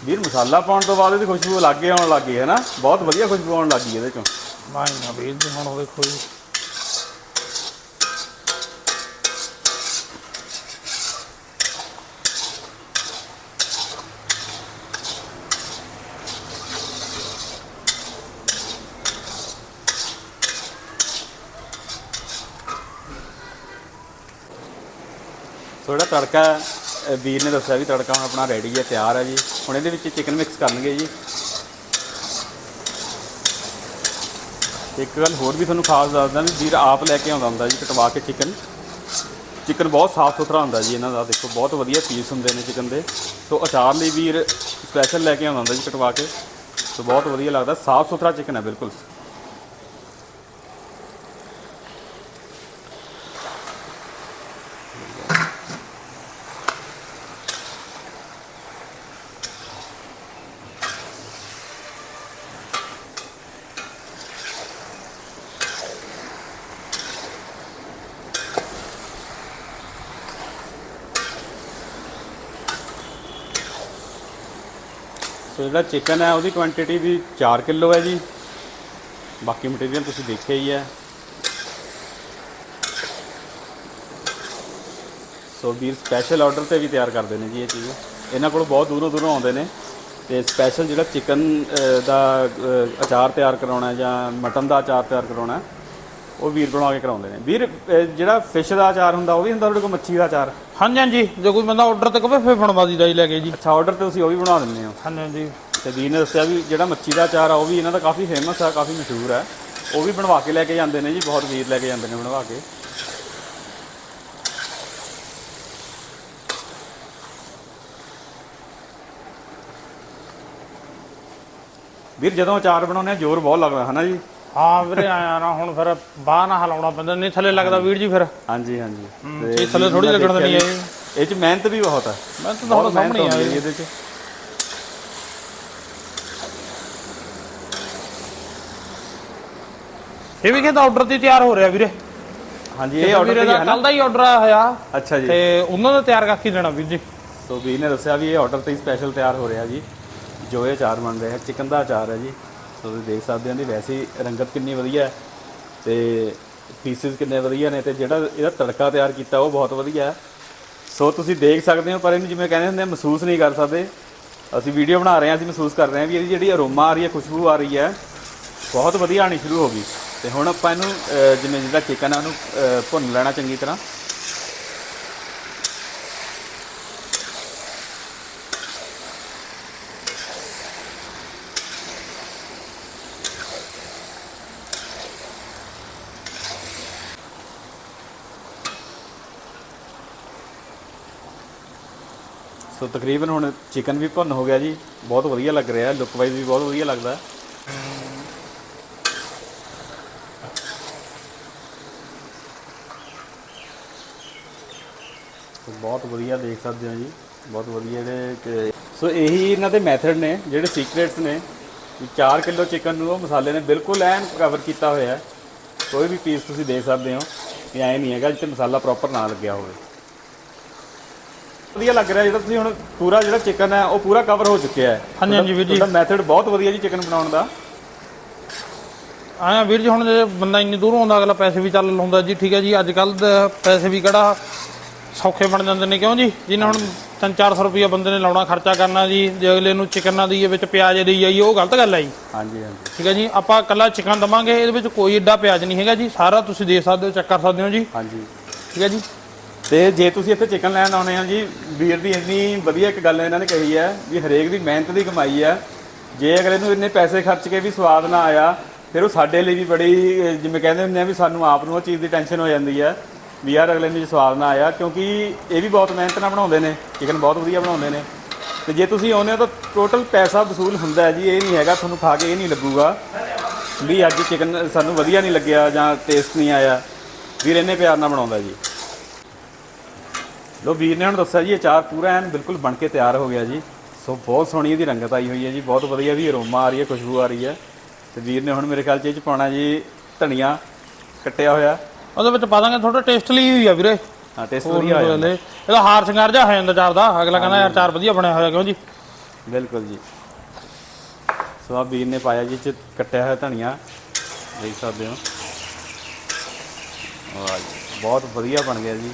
[SPEAKER 1] ਵੀਰ, ਮਸਾਲਾ ਪਾਉਣ ਤੋਂ ਬਾਅਦ ਇਹਦੀ ਖੁਸ਼ਬੂ ਅਲੱਗ ਹੀ ਆਉਣ ਲੱਗੀ ਹੈ ਨਾ। ਬਹੁਤ ਵਧੀਆ ਖੁਸ਼ਬੂ ਆਉਣ ਲੱਗੀ ਇਹਦੇ ਚੋਂ।
[SPEAKER 2] ਨਹੀਂ ਨਾ ਵੀਰ ਜੀ, ਹੁਣ ਦੇਖੋ ਜੀ।
[SPEAKER 1] ਸੋ ਤੜਕਾ ਵੀਰ ਨੇ ਦੱਸਿਆ ਵੀ ਤੜਕਾ ਹੁਣ ਆਪਣਾ ਰੈਡੀ ਹੈ, ਤਿਆਰ ਹੈ ਜੀ। ਹੁਣ ਇਹਦੇ ਵਿੱਚ ਚਿਕਨ ਮਿਕਸ ਕਰਨਗੇ ਜੀ। ਇੱਕ ਗੱਲ ਹੋਰ ਵੀ ਤੁਹਾਨੂੰ ਖਾਸ ਦੱਸਦਾ ਵੀ ਵੀਰ ਆਪ ਲੈ ਕੇ ਆਉਂਦਾ ਹੁੰਦਾ ਜੀ, ਕਟਵਾ ਕੇ ਚਿਕਨ ਚਿਕਨ ਬਹੁਤ ਸਾਫ਼ ਸੁਥਰਾ ਹੁੰਦਾ ਜੀ ਇਹਨਾਂ ਦਾ, ਦੇਖੋ, ਬਹੁਤ ਵਧੀਆ ਪੀਸ ਹੁੰਦੇ ਨੇ ਚਿਕਨ ਦੇ। ਸੋ ਅਚਾਰ ਲਈ ਵੀਰ ਸਪੈਸ਼ਲ ਲੈ ਕੇ ਆਉਂਦਾ ਹੁੰਦਾ ਜੀ ਕਟਵਾ ਕੇ। ਸੋ ਬਹੁਤ ਵਧੀਆ ਲੱਗਦਾ, ਸਾਫ਼ ਸੁਥਰਾ ਚਿਕਨ ਹੈ, ਬਿਲਕੁਲ। ਜਿਹੜਾ ਚਿਕਨ ਹੈ ਉਹਦੀ ਕੁਆਂਟੀਟੀ ਵੀ 4 ਕਿਲੋ ਹੈ ਜੀ। ਬਾਕੀ ਮਟੀਰੀਅਲ ਤੁਸੀਂ ਦੇਖਿਆ ਹੀ ਹੈ। ਸੋ ਵੀਰ ਸਪੈਸ਼ਲ ਆਰਡਰ ਤੇ ਵੀ ਤਿਆਰ ਕਰਦੇ ਨੇ ਜੀ ਇਹ ਚੀਜ਼। ਇਹਨਾਂ ਕੋਲ ਬਹੁਤ ਦੂਰੋਂ ਦੂਰੋਂ ਆਉਂਦੇ ਨੇ। ਤੇ ਸਪੈਸ਼ਲ ਜਿਹੜਾ ਚਿਕਨ ਦਾ ਅਚਾਰ ਤਿਆਰ ਕਰਾਉਣਾ ਜਾਂ ਮਟਨ ਦਾ ਅਚਾਰ ਤਿਆਰ ਕਰਾਉਣਾ ਉਹ ਵੀਰ ਬਣਾ ਕੇ ਕਰਾਉਂਦੇ ਨੇ। ਵੀਰ ਜਿਹੜਾ ਫਿਸ਼ ਦਾ ਅਚਾਰ ਹੁੰਦਾ ਉਹ ਵੀ ਹੁੰਦਾ ਤੁਹਾਡੇ ਕੋਲ ਮੱਛੀ ਦਾ ਅਚਾਰ?
[SPEAKER 2] ਹਾਂਜੀ ਹਾਂਜੀ। ਜੇ ਕੋਈ ਬੰਦਾ ਆਰਡਰ ਤੇ ਕਵੇ ਫਿਰ ਫਣਵਾਦੀ ਦਾ ਹੀ ਲੈ ਕੇ ਜੀ।
[SPEAKER 1] ਅੱਛਾ ਆਰਡਰ ਤੇ ਤੁਸੀਂ ਉਹ ਵੀ ਬਣਾ ਦਿੰਦੇ ਹੋ।
[SPEAKER 2] ਹਾਂਜੀ ਹਾਂਜੀ।
[SPEAKER 1] ਤੇ ਵੀਰ ਨੇ ਦੱਸਿਆ ਵੀ ਜਿਹੜਾ ਮੱਛੀ ਦਾ ਅਚਾਰ ਆ ਉਹ ਵੀ ਇਹਨਾਂ ਦਾ ਕਾਫੀ ਫੇਮਸ ਆ ਕਾਫੀ ਮਸ਼ਹੂਰ ਹੈ ਉਹ ਵੀ ਬਣਵਾ ਕੇ ਲੈ ਕੇ ਜਾਂਦੇ ਨੇ ਜੀ ਬਹੁਤ ਵੀਰ ਲੈ ਕੇ ਜਾਂਦੇ ਨੇ ਬਣਵਾ ਕੇ। ਵੀਰ ਜਦੋਂ ਅਚਾਰ ਬਣਾਉਂਦੇ ਆ ਜ਼ੋਰ ਬਹੁਤ ਲੱਗਦਾ ਹਨਾ ਜੀ?
[SPEAKER 2] ਹਾਂ ਵੀਰੇ ਆਇਆ ਨਾ ਹੁਣ ਫਿਰ ਬਾਹ ਨਾ ਹਲਾਉਣਾ ਪੈਂਦਾ ਨਹੀਂ ਥੱਲੇ ਲੱਗਦਾ ਵੀਰ ਜੀ ਫਿਰ।
[SPEAKER 1] ਹਾਂਜੀ ਹਾਂਜੀ। ਤੇ
[SPEAKER 2] ਇਹ ਥੱਲੇ ਥੋੜ੍ਹੀ
[SPEAKER 1] ਮੈਂ
[SPEAKER 2] ਲੱਗਣ ਦੇਣੀ ਹੈ
[SPEAKER 1] ਇਹ ਚ ਮਿਹਨਤ ਵੀ ਬਹੁਤ ਹੈ
[SPEAKER 2] ਮੈਂ ਤਾਂ
[SPEAKER 1] ਮਿਹਨਤ
[SPEAKER 2] ਸਾਹਮਣੇ
[SPEAKER 1] ਜੀ। ਇਹਦੇ ਚ।
[SPEAKER 2] ਇਹ ਵੀ ਕਹਿੰਦਾ ਆਰਡਰ ਤੇ ਤਿਆਰ ਹੋ ਰਿਹਾ ਵੀਰੇ।
[SPEAKER 1] ਹਾਂਜੀ ਇਹ ਆਰਡਰ ਤੇ
[SPEAKER 2] ਦਾ
[SPEAKER 1] ਹੈ ਨਾ?
[SPEAKER 2] ਕੱਲ ਦਾ ਹੀ ਆਰਡਰ ਆਇਆ ਹੋਇਆ।
[SPEAKER 1] ਅੱਛਾ ਜੀ।
[SPEAKER 2] ਤੇ ਉਹਨਾਂ ਦਾ ਤਿਆਰ ਕਰਕੇ ਦੇਣਾ ਵੀਰ ਜੀ।
[SPEAKER 1] ਸੋ ਵੀਰ ਨੇ ਦੱਸਿਆ ਵੀ ਇਹ ਆਰਡਰ ਤੇ ਸਪੈਸ਼ਲ ਤਿਆਰ ਹੋ ਰਿਹਾ ਜੀ। ਜੋ ਇਹ ਅਚਾਰ ਬਣ ਰਿਹਾ ਚਿਕਨ ਦਾ ਅਚਾਰ ਹੈ ਜੀ। ਸੋ ਤੁਸੀਂ ਦੇਖ ਸਕਦੇ ਹੋ ਦੀ ਵੈਸੇ ਰੰਗਤ ਕਿੰਨੀ ਵਧੀਆ ਹੈ। ਤੇ ਪੀਸਿਸ ਕਿੰਨੇ ਵਧੀਆ ਨੇ ਤੇ ਜਿਹੜਾ ਇਹਦਾ ਤੜਕਾ ਤਿਆਰ ਕੀਤਾ ਉਹ ਬਹੁਤ ਵਧੀਆ ਹੈ। ਸੋ ਤੁਸੀਂ ਦੇਖ ਸਕਦੇ ਹੋ ਪਰ ਇਹਨੂੰ ਜਿਵੇਂ ਕਹਿੰਦੇ ਹੁੰਦੇ ਆ, ਮਹਿਸੂਸ ਨਹੀਂ ਕਰ ਸਕਦੇ। ਅਸੀਂ ਵੀਡੀਓ ਬਣਾ ਰਹੇ ਹਾਂ ਅਸੀਂ ਮਹਿਸੂਸ ਕਰ ਰਹੇ ਹਾਂ ਵੀ ਇਹਦੀ ਜਿਹੜੀ ਅਰੋਮਾ ਆ ਰਹੀ ਹੈ ਖੁਸ਼ਬੂ ਆ ਰਹੀ ਹੈ ਬਹੁਤ ਵਧੀਆ ਆਣੀ ਸ਼ੁਰੂ ਹੋ ਗਈ। ਤੇ ਹੁਣ ਆਪਾਂ ਇਹਨੂੰ ਜਿਵੇਂ ਜਿਹੜਾ ਚਿਕਨ ਆ ਉਹਨੂੰ ਭੁੰਨ ਲੈਣਾ ਚੰਗੀ ਤਰ੍ਹਾਂ। ਸੋ ਤਕਰੀਬਨ ਹੁਣ ਚਿਕਨ ਵੀ ਭੁੰਨ ਹੋ ਗਿਆ ਜੀ। ਬਹੁਤ ਵਧੀਆ ਲੱਗ ਰਿਹਾ ਲੁੱਕ ਵਾਈਜ਼ ਵੀ ਬਹੁਤ ਵਧੀਆ ਲੱਗਦਾ। ਬਹੁਤ ਵਧੀਆ ਦੇਖ ਸਕਦੇ ਹੋ ਜੀ ਬਹੁਤ ਵਧੀਆ ਜਿਹੜੇ ਸੋ ਇਹੀ ਇਹਨਾਂ ਦੇ ਮੈਥਡ ਨੇ ਜਿਹੜੇ ਸੀਕ੍ਰੇਟਸ ਨੇ। 4 ਕਿਲੋ ਚਿਕਨ ਨੂੰ ਉਹ ਮਸਾਲੇ ਨੇ ਬਿਲਕੁਲ ਐਨ ਕਵਰ ਕੀਤਾ ਹੋਇਆ ਕੋਈ ਵੀ ਪੀਸ ਤੁਸੀਂ ਦੇਖ ਸਕਦੇ ਹੋ ਕਿ ਐ ਨਹੀਂ ਹੈਗਾ ਜਿੱਥੇ ਮਸਾਲਾ ਪ੍ਰੋਪਰ ਨਾ ਲੱਗਿਆ ਹੋਵੇ। ਵਧੀਆ ਲੱਗ ਰਿਹਾ ਜਿਹੜਾ ਤੁਸੀਂ ਹੁਣ ਪੂਰਾ ਜਿਹੜਾ ਚਿਕਨ ਹੈ ਉਹ ਪੂਰਾ ਕਵਰ ਹੋ ਚੁੱਕਿਆ ਹੈ।
[SPEAKER 2] ਹਾਂਜੀ, ਹਾਂਜੀ ਵੀਰ ਜੀ।
[SPEAKER 1] ਤੁਹਾਡਾ ਮੈਥਡ ਬਹੁਤ ਵਧੀਆ ਜੀ ਚਿਕਨ ਬਣਾਉਣ ਦਾ।
[SPEAKER 2] ਆਇਆ ਵੀਰ ਜੀ ਹੁਣ ਜੇ ਬੰਦਾ ਇੰਨੀ ਦੂਰੋਂ ਆਉਂਦਾ ਅਗਲਾ ਪੈਸੇ ਵੀ ਚੱਲ ਲਾਉਂਦਾ ਜੀ ਠੀਕ ਹੈ ਜੀ। ਅੱਜ ਕੱਲ ਪੈਸੇ ਵੀ ਕਿਹੜਾ ਸੌਖੇ ਬਣ ਜਾਂਦੇ ਨੇ ਕਿਉਂ ਜੀ? ਜਿਹਨੇ ਹੁਣ 3-400 ਰੁਪਏ ਬੰਦੇ ਨੇ ਲਾਉਣਾ ਖਰਚਾ ਕਰਨਾ ਜੀ ਜੇ ਅਗਲੇ ਨੂੰ ਚਿਕਨ ਨਾ ਦਈਏ ਵਿੱਚ ਪਿਆਜ਼ ਦੇਈ ਜਾਈਏ ਉਹ ਗਲਤ ਗੱਲ ਹੈ ਜੀ।
[SPEAKER 1] ਹਾਂਜੀ ਹਾਂਜੀ।
[SPEAKER 2] ਠੀਕ ਹੈ ਜੀ? ਆਪਾਂ ਕੱਲਾ ਚਿਕਨ ਦਵਾਂਗੇ ਇਹਦੇ ਵਿੱਚ ਕੋਈ ਏਡਾ ਪਿਆਜ਼ ਨਹੀਂ ਹੈਗਾ ਜੀ। ਸਾਰਾ ਤੁਸੀਂ ਦੇ ਸਕਦੇ ਹੋ ਚੈੱਕ ਕਰ ਸਕਦੇ ਹੋ ਜੀ।
[SPEAKER 1] ਹਾਂਜੀ।
[SPEAKER 2] ਠੀਕ ਹੈ ਜੀ?
[SPEAKER 1] ਤੇ ਜੇ ਤੁਸੀਂ ਇੱਥੇ ਚਿਕਨ ਲੈਣ ਆਉਣੇ ਆ ਜੀ ਵੀਰ ਦੀ ਇੰਨੀ ਵਧੀਆ ਇੱਕ ਗੱਲ ਇਹਨਾਂ ਨੇ ਕਹੀ ਹੈ ਵੀ ਹਰੇਕ ਦੀ ਮਿਹਨਤ ਦੀ ਕਮਾਈ ਹੈ। ਜੇ ਅਗਲੇ ਨੂੰ ਇੰਨੇ ਪੈਸੇ ਖਰਚ ਕੇ ਵੀ ਸਵਾਦ ਨਾ ਆਇਆ ਫਿਰ ਉਹ ਸਾਡੇ ਲਈ ਵੀ ਬੜੀ ਜਿਵੇਂ ਕਹਿੰਦੇ ਹੁੰਦੇ ਆ ਵੀ ਸਾਨੂੰ ਆਪ ਨੂੰ ਉਹ ਚੀਜ਼ ਦੀ ਟੈਨਸ਼ਨ ਹੋ ਜਾਂਦੀ ਹੈ। ਵੀ ਯਾਰ ਅਗਲੇ ਨੂੰ ਜੇ ਸਵਾਦ ਨਾ ਆਇਆ, ਕਿਉਂਕਿ ਇਹ ਵੀ ਬਹੁਤ ਮਿਹਨਤ ਨਾਲ ਬਣਾਉਂਦੇ ਨੇ, ਚਿਕਨ ਬਹੁਤ ਵਧੀਆ ਬਣਾਉਂਦੇ ਨੇ। ਤੇ ਜੇ ਤੁਸੀਂ ਆਉਂਦੇ ਹੋ ਤਾਂ ਟੋਟਲ ਪੈਸਾ ਵਸੂਲ ਹੁੰਦਾ ਹੈ ਜੀ, ਇਹ ਨਹੀਂ ਹੈਗਾ, ਤੁਹਾਨੂੰ ਖਾ ਕੇ ਇਹ ਨਹੀਂ ਲੱਗੂਗਾ। ਵੀ ਅੱਜ ਚਿਕਨ ਸਾਨੂੰ ਵਧੀਆ ਨਹੀਂ ਲੱਗਿਆ ਜਾਂ ਟੇਸਟ ਨਹੀਂ ਆਇਆ, ਵੀਰ ਇੰਨੇ ਪਿਆਰ ਨਾਲ ਬਣਾਉਂਦਾ ਜੀ। ਲੋ, ਵੀਰ ਨੇ ਹੁਣ ਦੱਸਿਆ ਜੀ ਅਚਾਰ ਪੂਰਾ ਐਨ ਬਿਲਕੁਲ ਬਣ ਕੇ ਤਿਆਰ ਹੋ ਗਿਆ ਜੀ। ਸੋ ਬਹੁਤ ਸੋਹਣੀ ਇਹਦੀ ਰੰਗਤ ਆਈ ਹੋਈ ਹੈ ਜੀ, ਬਹੁਤ ਵਧੀਆ ਵੀ ਅਰੋਮਾ ਆ ਰਹੀ ਹੈ, ਖੁਸ਼ਬੂ ਆ ਰਹੀ ਹੈ। ਤੇ ਵੀਰ ਨੇ ਹੁਣ ਮੇਰੇ ਖਿਆਲ ਚ ਇਹ ਚ ਪਾਉਣਾ ਜੀ, ਧਨੀਆ ਕੱਟਿਆ ਹੋਇਆ।
[SPEAKER 2] ਉਹਦੇ ਵਿੱਚ ਪਾ ਦਾਂਗੇ ਥੋੜਾ ਟੇਸਟਲੀ ਹੋਈ ਆ ਵੀਰੇ।
[SPEAKER 1] ਹਾਂ ਟੇਸਟ ਵਧੀਆ ਆਇਆ
[SPEAKER 2] ਹਲੇ। ਇਹਦਾ ਹਾਰ ਸ਼ਿੰਗਾਰ ਜਾ ਹੋ ਜਾਂਦਾ ਚਾਰ ਦਾ। ਅਗਲਾ ਕਹਿੰਦਾ ਯਾਰ ਚਾਰ ਵਧੀਆ ਬਣਿਆ ਹੋਇਆ ਕਿਉਂ ਜੀ?
[SPEAKER 1] ਬਿਲਕੁਲ ਜੀ। ਸੋ ਆ ਵੀਰ ਨੇ ਪਾਇਆ ਜੀ ਚ ਕੱਟਿਆ ਹੋਇਆ ਧਨੀਆ। ਦੇਖ ਸਕਦੇ ਹੋ। ਵਾਹ ਜੀ ਬਹੁਤ ਵਧੀਆ ਬਣ ਗਿਆ ਜੀ।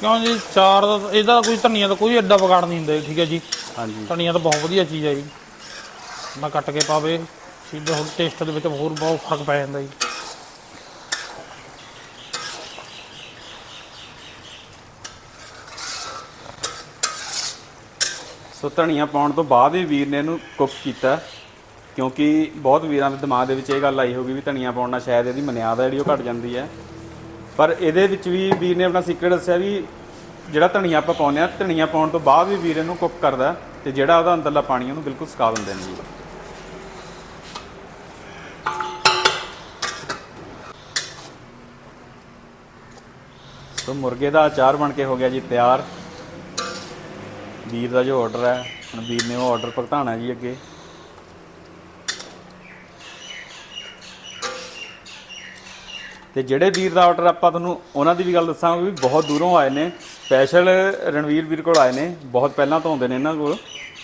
[SPEAKER 2] ਕਿਉਂ ਜੀ? ਚਾਰ ਦਾ ਇਹਦਾ ਕੋਈ ਧਨੀਆ ਦਾ ਕੋਈ ਐਡਾ ਵਿਗਾੜ ਨਹੀਂ ਹੁੰਦਾ ਠੀਕ ਹੈ ਜੀ?
[SPEAKER 1] ਹਾਂਜੀ।
[SPEAKER 2] ਧਨੀਆ ਤਾਂ ਬਹੁਤ ਵਧੀਆ ਚੀਜ਼ ਹੈ ਜੀ। ਨਾ ਕੱਟ ਕੇ ਪਾਵੇ। ਸਿੱਧਾ ਹੋਰ ਟੇਸਟ ਦੇ ਵਿੱਚ ਹੋਰ ਬਹੁਤ ਫ਼ਰਕ ਪੈ ਜਾਂਦਾ ਜੀ।
[SPEAKER 1] ਸੋ ਧਨੀਆ ਪਾਉਣ ਤੋਂ ਬਾਅਦ ਹੀ ਵੀਰ ਨੇ ਇਹਨੂੰ ਕੁੱਕ ਕੀਤਾ, ਕਿਉਂਕਿ ਬਹੁਤ ਵੀਰਾਂ ਦੇ ਦਿਮਾਗ ਦੇ ਵਿੱਚ ਇਹ ਗੱਲ ਆਈ ਹੋਗੀ ਵੀ ਧਨੀਆ ਪਾਉਣ ਨਾਲ ਸ਼ਾਇਦ ਇਹਦੀ ਮਨਿਆਦ ਜਿਹੜੀ ਉਹ ਘਟ ਜਾਂਦੀ ਹੈ। ਪਰ ਇਹਦੇ ਵਿੱਚ ਵੀ ਵੀਰ ਨੇ ਆਪਣਾ ਸੀਕ੍ਰੇਟ ਦੱਸਿਆ ਵੀ ਜਿਹੜਾ ਧਨੀਆ ਆਪਾਂ ਪਾਉਂਦੇ ਆ ਧਨੀਆ ਪਾਉਣ ਤੋਂ ਬਾਅਦ ਵੀ ਵੀਰ ਇਹਨੂੰ ਕੁੱਕ ਕਰਦਾ ਤੇ ਜਿਹੜਾ ਉਹਦਾ ਅੰਦਰਲਾ ਪਾਣੀ ਉਹਨੂੰ ਬਿਲਕੁਲ ਸੁਕਾ ਦਿੰਦੇ ਨੇ ਜੀ। ਸੋ ਮੁਰਗੇ ਦਾ ਅਚਾਰ ਬਣ ਕੇ ਹੋ ਗਿਆ ਜੀ ਤਿਆਰ। ਵੀਰ ਦਾ ਜੋ ਆਰਡਰ ਹੈ, ਹੁਣ ਵੀਰ ਨੇ ਉਹ ਆਰਡਰ ਭੁਗਤਾਣਾ ਜੀ ਅੱਗੇ। ਤੇ ਜਿਹੜੇ ਵੀਰ ਦਾ ਆਰਡਰ ਆਪਾਂ ਤੁਹਾਨੂੰ ਉਹਨਾਂ ਦੀ ਵੀ ਗੱਲ ਦੱਸਾਂਗੇ ਵੀ ਬਹੁਤ ਦੂਰੋਂ ਆਏ ਨੇ। ਸਪੈਸ਼ਲ ਰਣਵੀਰ ਵੀਰ ਕੋਲ ਆਏ ਨੇ, ਬਹੁਤ ਪਹਿਲਾਂ ਤੋਂ ਆਉਂਦੇ ਨੇ ਇਹਨਾਂ ਕੋਲ।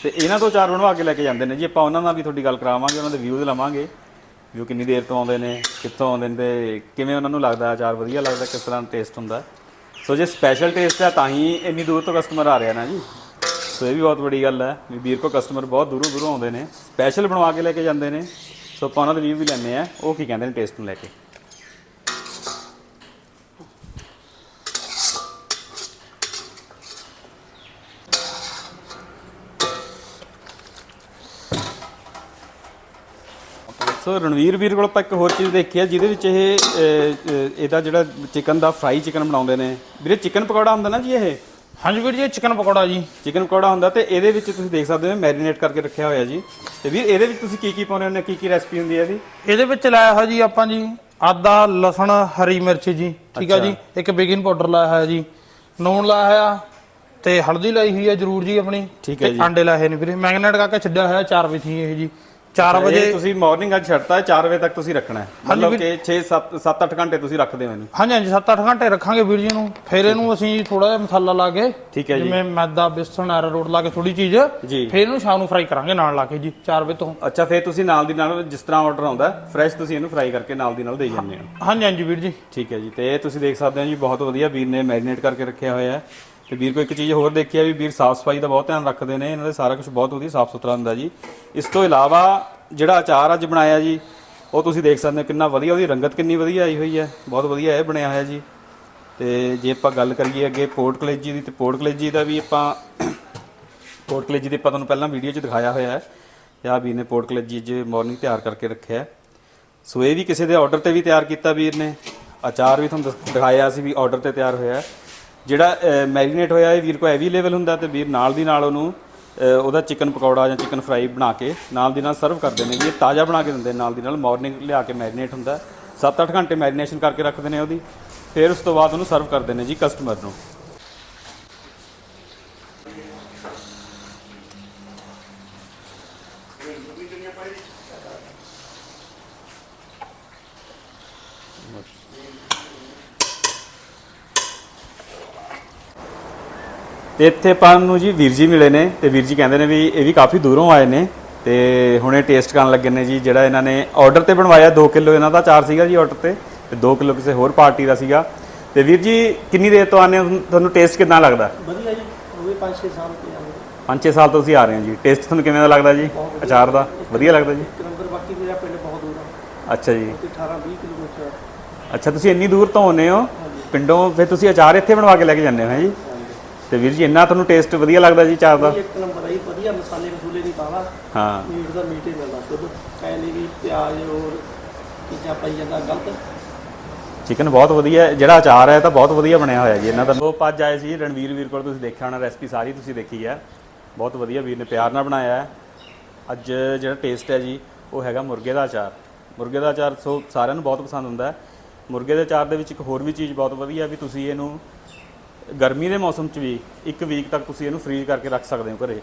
[SPEAKER 1] ਤੇ ਇਹਨਾਂ ਤੋਂ ਚਾਰ ਬਣਵਾ ਕੇ ਲੈ ਕੇ ਜਾਂਦੇ ਨੇ ਜੀ। ਆਪਾਂ ਉਹਨਾਂ ਨਾਲ ਵੀ ਤੁਹਾਡੀ ਗੱਲ ਕਰਾਵਾਂਗੇ, ਉਹਨਾਂ ਦੇ ਵਿਊਜ਼ ਲਵਾਂਗੇ। ਵੀ ਉਹ ਕਿੰਨੀ ਦੇਰ ਤੋਂ ਆਉਂਦੇ ਨੇ, ਕਿੱਥੋਂ ਆਉਂਦੇ ਨੇ ਤੇ ਕਿਵੇਂ ਉਹਨਾਂ ਨੂੰ ਲੱਗਦਾ ਅਚਾਰ ਵਧੀਆ ਲੱਗਦਾ, ਕਿਸ ਤਰ੍ਹਾਂ ਟੇਸਟ ਹੁੰਦਾ। ਸੋ ਜੇ ਸਪੈਸ਼ਲ ਟੇਸਟ ਹੈ, ਤਾਂ ਹੀ ਇੰਨੀ ਦੂਰ ਤੋਂ ਕਸਟਮਰ ਆ ਰਿਹਾ ਨਾ ਜੀ। ਸੋ ਇਹ ਵੀ ਬਹੁਤ ਵੱਡੀ ਗੱਲ ਹੈ ਵੀ ਵੀਰ ਕੋ ਕਸਟਮਰ ਬਹੁਤ ਦੂਰੋਂ ਦੂਰੋਂ ਆਉਂਦੇ ਨੇ ਸਪੈਸ਼ਲ ਬਣਵਾ ਕੇ ਲੈ ਕੇ ਜਾਂਦੇ ਨੇ। ਸੋ ਆਪਾਂ ਉਹਨਾਂ ਦੇ ਰਿਵਿਊ ਵੀ ਲੈਂਦੇ ਆ ਉਹ ਕੀ ਕਹਿੰਦੇ ਨੇ ਟੇਸਟ ਨੂੰ ਲੈ ਕੇ? ਸੋ ਰਣਵੀਰ ਵੀਰ ਕੋਲ ਆਪਾਂ ਇੱਕ ਹੋਰ ਚੀਜ਼ ਦੇਖੀ ਆ ਜਿਹਦੇ ਵਿੱਚ ਇਹ ਇਹਦਾ ਜਿਹੜਾ ਚਿਕਨ ਦਾ ਫਰਾਈ ਚਿਕਨ ਬਣਾਉਂਦੇ ਨੇ। ਵੀਰੇ ਚਿਕਨ ਪਕੌੜਾ ਹੁੰਦਾ ਨਾ ਜੀ ਇਹ?
[SPEAKER 2] ਹਾਂਜੀ ਵੀਰ ਜੀ ਚਿਕਨ ਪਕੌੜਾ ਜੀ।
[SPEAKER 1] ਚਿਕਨ ਪਕੌੜਾ ਹੁੰਦਾ ਤੇ ਇਹਦੇ ਵਿੱਚ ਤੁਸੀਂ ਦੇਖ ਸਕਦੇ ਹੋ ਮੈਰੀਨੇਟ ਕਰਕੇ ਰੱਖਿਆ ਹੋਇਆ ਜੀ। ਤੇ ਵੀਰ ਇਹਦੇ ਵਿੱਚ ਤੁਸੀਂ ਕੀ ਕੀ ਪਾਉਂਦੇ ਹੋ? ਕੀ ਕੀ ਰੈਸਪੀ ਹੁੰਦੀ ਹੈ ਇਹਦੀ?
[SPEAKER 2] ਇਹਦੇ ਵਿੱਚ ਲਾਇਆ ਹੋਇਆ ਜੀ ਆਪਾਂ ਜੀ ਆਦਾ ਲਸਣ ਹਰੀ ਮਿਰਚ ਜੀ। ਠੀਕ ਆ ਜੀ ਇੱਕ ਬੇਕਿੰਗ ਪਾਊਡਰ ਲਾਇਆ ਹੋਇਆ ਜੀ। ਨੂਣ ਲਾਇਆ ਹੋਇਆ ਤੇ ਹਲਦੀ ਲਾਈ ਹੋਈ ਹੈ ਜਰੂਰ ਜੀ ਆਪਣੀ।
[SPEAKER 1] ਠੀਕ ਹੈ ਜੀ।
[SPEAKER 2] ਆਂਡੇ ਲਾਏ ਨੇ ਵੀਰੇ। ਮੈਗਨੇਟ ਕਰਕੇ ਛੱਡਿਆ ਹੋਇਆ 4 ਵਜੇ ਸੀ ਇਹ ਜੀ। 4 ਵਜੇ
[SPEAKER 1] ਤੁਸੀਂ ਮਾਰਨਿੰਗ ਅੱਜ ਛੱਡਤਾ 4 ਵਜੇ ਤੱਕ ਤੁਸੀਂ ਰੱਖਣਾ ਹੈ। ਮਤਲਬ ਕਿ 6 7 7 8 ਘੰਟੇ ਤੁਸੀਂ ਰੱਖਦੇ ਹੋ ਇਹਨੂੰ?
[SPEAKER 2] ਹਾਂਜੀ ਹਾਂਜੀ 7-8 ਘੰਟੇ ਰੱਖਾਂਗੇ ਵੀਰ ਜੀ ਨੂੰ। ਫਿਰ ਇਹਨੂੰ ਅਸੀਂ ਥੋੜਾ ਜਿਹਾ ਮਸਾਲਾ ਲਾ ਕੇ
[SPEAKER 1] ਠੀਕ ਹੈ ਜੀ।
[SPEAKER 2] ਜਿਵੇਂ ਮੈਦਾ ਬੇਸਣ ਐਰਾਰੋਟ ਲਾ ਕੇ ਥੋੜੀ ਚੀਜ਼ ਫਿਰ ਇਹਨੂੰ ਸ਼ਾਮ ਨੂੰ ਫਰਾਈ ਕਰਾਂਗੇ ਨਾਲ ਲਾ ਕੇ ਜੀ 4 ਵਜੇ ਤੋਂ।
[SPEAKER 1] ਅੱਛਾ ਫਿਰ ਤੁਸੀਂ ਨਾਲ ਦੀ ਨਾਲ ਜਿਸ ਤਰ੍ਹਾਂ ਆਰਡਰ ਆਉਂਦਾ ਫਰੈਸ਼ ਤੁਸੀਂ ਇਹਨੂੰ ਫਰਾਈ ਕਰਕੇ ਨਾਲ ਦੀ ਨਾਲ ਦੇਈ ਜਾਂਦੇ ਹੋ।
[SPEAKER 2] ਹਾਂਜੀ ਹਾਂਜੀ ਵੀਰ ਜੀ।
[SPEAKER 1] ਠੀਕ ਹੈ ਜੀ ਤੇ ਇਹ ਤੁਸੀਂ ਦੇਖ ਸਕਦੇ ਹੋ ਜੀ ਬਹੁਤ ਵਧੀਆ ਵੀਰ ਨੇ ਮੈਰੀਨੇਟ ਕਰਕੇ ਰੱਖਿਆ ਹੋਇਆ ਹੈ। ਤੇ ਵੀਰ ਕੋ ਇੱਕ ਚੀਜ਼ ਹੋਰ ਦੇਖੀ ਆ ਵੀ ਵੀਰ ਸਾਫ਼ ਸਫ਼ਾਈ ਦਾ ਬਹੁਤ ਧਿਆਨ ਰੱਖਦੇ ਨੇ, ਇਹਨਾਂ ਦੇ ਸਾਰਾ ਕੁਝ ਬਹੁਤ ਵਧੀਆ ਸਾਫ਼ ਸੁਥਰਾ ਹੁੰਦਾ ਜੀ ਇਸ ਤੋਂ ਇਲਾਵਾ ਜਿਹੜਾ ਅਚਾਰ ਅੱਜ ਬਣਾਇਆ ਜੀ, ਉਹ ਤੁਸੀਂ ਦੇਖ ਸਕਦੇ ਹੋ ਕਿੰਨਾ ਵਧੀਆ, ਉਹਦੀ ਰੰਗਤ ਕਿੰਨੀ ਵਧੀਆ ਆਈ ਹੋਈ ਹੈ, ਬਹੁਤ ਵਧੀਆ ਇਹ ਬਣਿਆ ਹੋਇਆ ਜੀ ਤੇ ਜੇ ਆਪਾਂ ਗੱਲ ਕਰੀਏ ਅੱਗੇ ਪੋਰਟ ਕਲੇਜੀ ਦੀ, ਤੇ ਪੋਰਟ ਕਲੇਜੀ ਦਾ ਵੀ ਆਪਾਂ ਪੋਰਟ ਕਲੇਜੀ ਦੇ ਆਪਾਂ ਤੁਹਾਨੂੰ ਪਹਿਲਾਂ ਵੀਡੀਓ 'ਚ ਦਿਖਾਇਆ ਹੋਇਆ ਹੈ, ਤੇ ਆ ਵੀਰ ਨੇ ਪੋਰਟ ਕਲੇਜੀ 'ਚ ਮਾਰਨਿੰਗ ਤਿਆਰ ਕਰਕੇ ਰੱਖਿਆ ਹੈ। ਸੋ ਇਹ ਵੀ ਕਿਸੇ ਦੇ ਆਰਡਰ ਤੇ ਵੀ ਤਿਆਰ ਕੀਤਾ ਵੀਰ ਨੇ ਅਚਾਰ ਵੀ ਤੁਹਾਨੂੰ ਦਿਖ- ਦਿਖਾਇਆ ਸੀ ਵੀ ਆਰਡਰ ਤੇ ਤਿਆਰ ਹੋਇਆ ਹੈ। ਜਿਹੜਾ ਮੈਰੀਨੇਟ ਹੋਇਆ ਇਹ ਵੀਰ ਕੋ ਅਵੇਲੇਬਲ ਹੁੰਦਾ ਤੇ ਵੀਰ ਨਾਲ ਦੀ ਨਾਲ ਉਹਨੂੰ ਉਹਦਾ ਚਿਕਨ ਪਕੌੜਾ ਜਾਂ ਚਿਕਨ ਫਰਾਈ ਬਣਾ ਕੇ ਨਾਲ ਦੀ ਨਾਲ ਸਰਵ ਕਰਦੇ ਨੇ। ਵੀ ਇਹ ਤਾਜ਼ਾ ਬਣਾ ਕੇ ਦਿੰਦੇ ਨੇ, ਨਾਲ ਦੀ ਨਾਲ ਮਾਰਨਿੰਗ ਲਿਆ ਕੇ ਮੈਰੀਨੇਟ ਹੁੰਦਾ। 7-8 ਘੰਟੇ ਮੈਰੀਨੇਸ਼ਨ ਕਰਕੇ ਰੱਖਦੇ ਨੇ ਉਹਦੀ। ਫਿਰ ਉਸ ਤੋਂ ਬਾਅਦ ਉਹਨੂੰ ਸਰਵ ਕਰਦੇ ਨੇ ਜੀ ਕਸਟਮਰ ਨੂੰ। ਤੇ ਇੱਥੇ ਆਪਾਂ ਨੂੰ ਜੀ ਵੀਰ ਜੀ ਮਿਲੇ ਨੇ ਤੇ ਵੀਰ ਜੀ ਕਹਿੰਦੇ ਨੇ ਵੀ ਇਹ ਵੀ ਕਾਫੀ ਦੂਰੋਂ ਆਏ ਨੇ ਤੇ ਹੁਣੇ ਟੇਸਟ ਕਰਨ ਲੱਗੇ ਨੇ ਜੀ ਜਿਹੜਾ ਇਹਨਾਂ ਨੇ ਆਰਡਰ ਤੇ ਬਣਵਾਇਆ 2 ਕਿਲੋ ਇਹਨਾਂ ਦਾ ਚਾਰ ਸੀਗਾ ਜੀ ਆਰਡਰ ਤੇ ਤੇ 2 ਕਿਲੋ ਕਿਸੇ ਹੋਰ ਪਾਰਟੀ ਦਾ ਸੀਗਾ। ਤੇ ਵੀਰ ਜੀ ਕਿੰਨੀ ਦੇਰ ਤੋਂ ਆਨੇ ਤੁਹਾਨੂੰ ਟੇਸਟ ਕਿਦਾਂ ਲੱਗਦਾ?
[SPEAKER 3] ਵਧੀਆ ਜੀ ਉਹ ਵੀ 5-6 ਸਾਲ ਤੇ ਆਉਂਦੇ
[SPEAKER 1] 5-6 ਸਾਲ ਤੋਂ ਤੁਸੀਂ ਆ ਰਹੇ ਹੋ ਜੀ। ਟੇਸਟ ਤੁਹਾਨੂੰ ਕਿਵੇਂ ਦਾ ਲੱਗਦਾ ਜੀ? ਅਚਾਰ ਦਾ? ਵਧੀਆ ਲੱਗਦਾ ਜੀ?
[SPEAKER 3] ਇੱਕ ਨੰਬਰ ਬਾਕੀ ਮੇਰਾ ਪਿੰਡ ਬਹੁਤ ਦੂਰ ਆ।
[SPEAKER 1] ਅੱਛਾ ਜੀ।
[SPEAKER 3] ਤੇ 18-20 ਕਿਲੋਮੀਟਰ
[SPEAKER 1] ਅੱਛਾ ਤੁਸੀਂ ਇੰਨੀ ਦੂਰ ਤੋਂ ਆਉਂਦੇ ਹੋ? ਪਿੰਡੋਂ ਫਿਰ ਤੁਸੀਂ ਅਚਾਰ ਇੱਥੇ ਬਣਵਾ ਕੇ ਲੈ ਕੇ ਜਾਂਦੇ ਹੋ ਹੈਂ ਜੀ? ਤੇ ਵੀਰ ਜੀ ਇੰਨਾ ਤੁਹਾਨੂੰ ਟੇਸਟ ਵਧੀਆ ਲੱਗਦਾ ਜੀ ਅਚਾਰ ਦਾ?
[SPEAKER 3] ਇੱਕ ਨੰਬਰ ਆ ਜੀ ਵਧੀਆ ਮਸਾਲੇ ਮਸੂਲੇ ਨਹੀਂ ਪਾਵਾ
[SPEAKER 1] ਹਾਂ।
[SPEAKER 3] ਮੀਟ ਦਾ ਮੀਟ ਹੀ ਮਿਲਦਾ ਸ਼ੁੱਧ ਕਹਿ ਲਈ ਵੀ ਪਿਆਜ਼ ਹੋਰ ਚੀਜ਼ਾਂ ਪਾਈ ਜਾਂਦਾ ਗਲਤ।
[SPEAKER 1] ਚਿਕਨ ਬਹੁਤ ਵਧੀਆ। ਜਿਹੜਾ ਅਚਾਰ ਹੈ ਤਾਂ ਬਹੁਤ ਵਧੀਆ ਬਣਿਆ ਹੋਇਆ ਜੀ ਇਹਨਾਂ ਦਾ। ਉਹ ਪੱਜ ਆਏ ਸੀ ਰਣਵੀਰ ਵੀਰ ਕੋਲ ਤੁਸੀਂ ਦੇਖਿਆ ਹੋਣਾ ਰੈਸਪੀ ਸਾਰੀ ਤੁਸੀਂ ਦੇਖੀ ਹੈ ਬਹੁਤ ਵਧੀਆ ਵੀਰ ਨੇ ਪਿਆਰ ਨਾਲ ਬਣਾਇਆ ਹੈ। ਅੱਜ ਜਿਹੜਾ ਟੇਸਟ ਹੈ ਜੀ ਉਹ ਹੈਗਾ ਮੁਰਗੇ ਦਾ ਅਚਾਰ। ਮੁਰਗੇ ਦਾ ਅਚਾਰ ਸੋ ਸਾਰਿਆਂ ਨੂੰ ਬਹੁਤ ਪਸੰਦ ਹੁੰਦਾ ਹੈ। ਮੁਰਗੇ ਦੇ ਅਚਾਰ ਦੇ ਵਿੱਚ ਇੱਕ ਹੋਰ ਵੀ ਚੀਜ਼ ਬਹੁਤ ਵਧੀਆ ਵੀ ਤੁਸੀਂ ਇਹਨੂੰ ਗਰਮੀ ਦੇ ਮੌਸਮ 'ਚ ਵੀ ਇੱਕ ਵੀਕ ਤੱਕ ਤੁਸੀਂ ਇਹਨੂੰ ਫ੍ਰੀਜ਼ ਕਰਕੇ ਰੱਖ ਸਕਦੇ ਹੋ ਘਰੇ।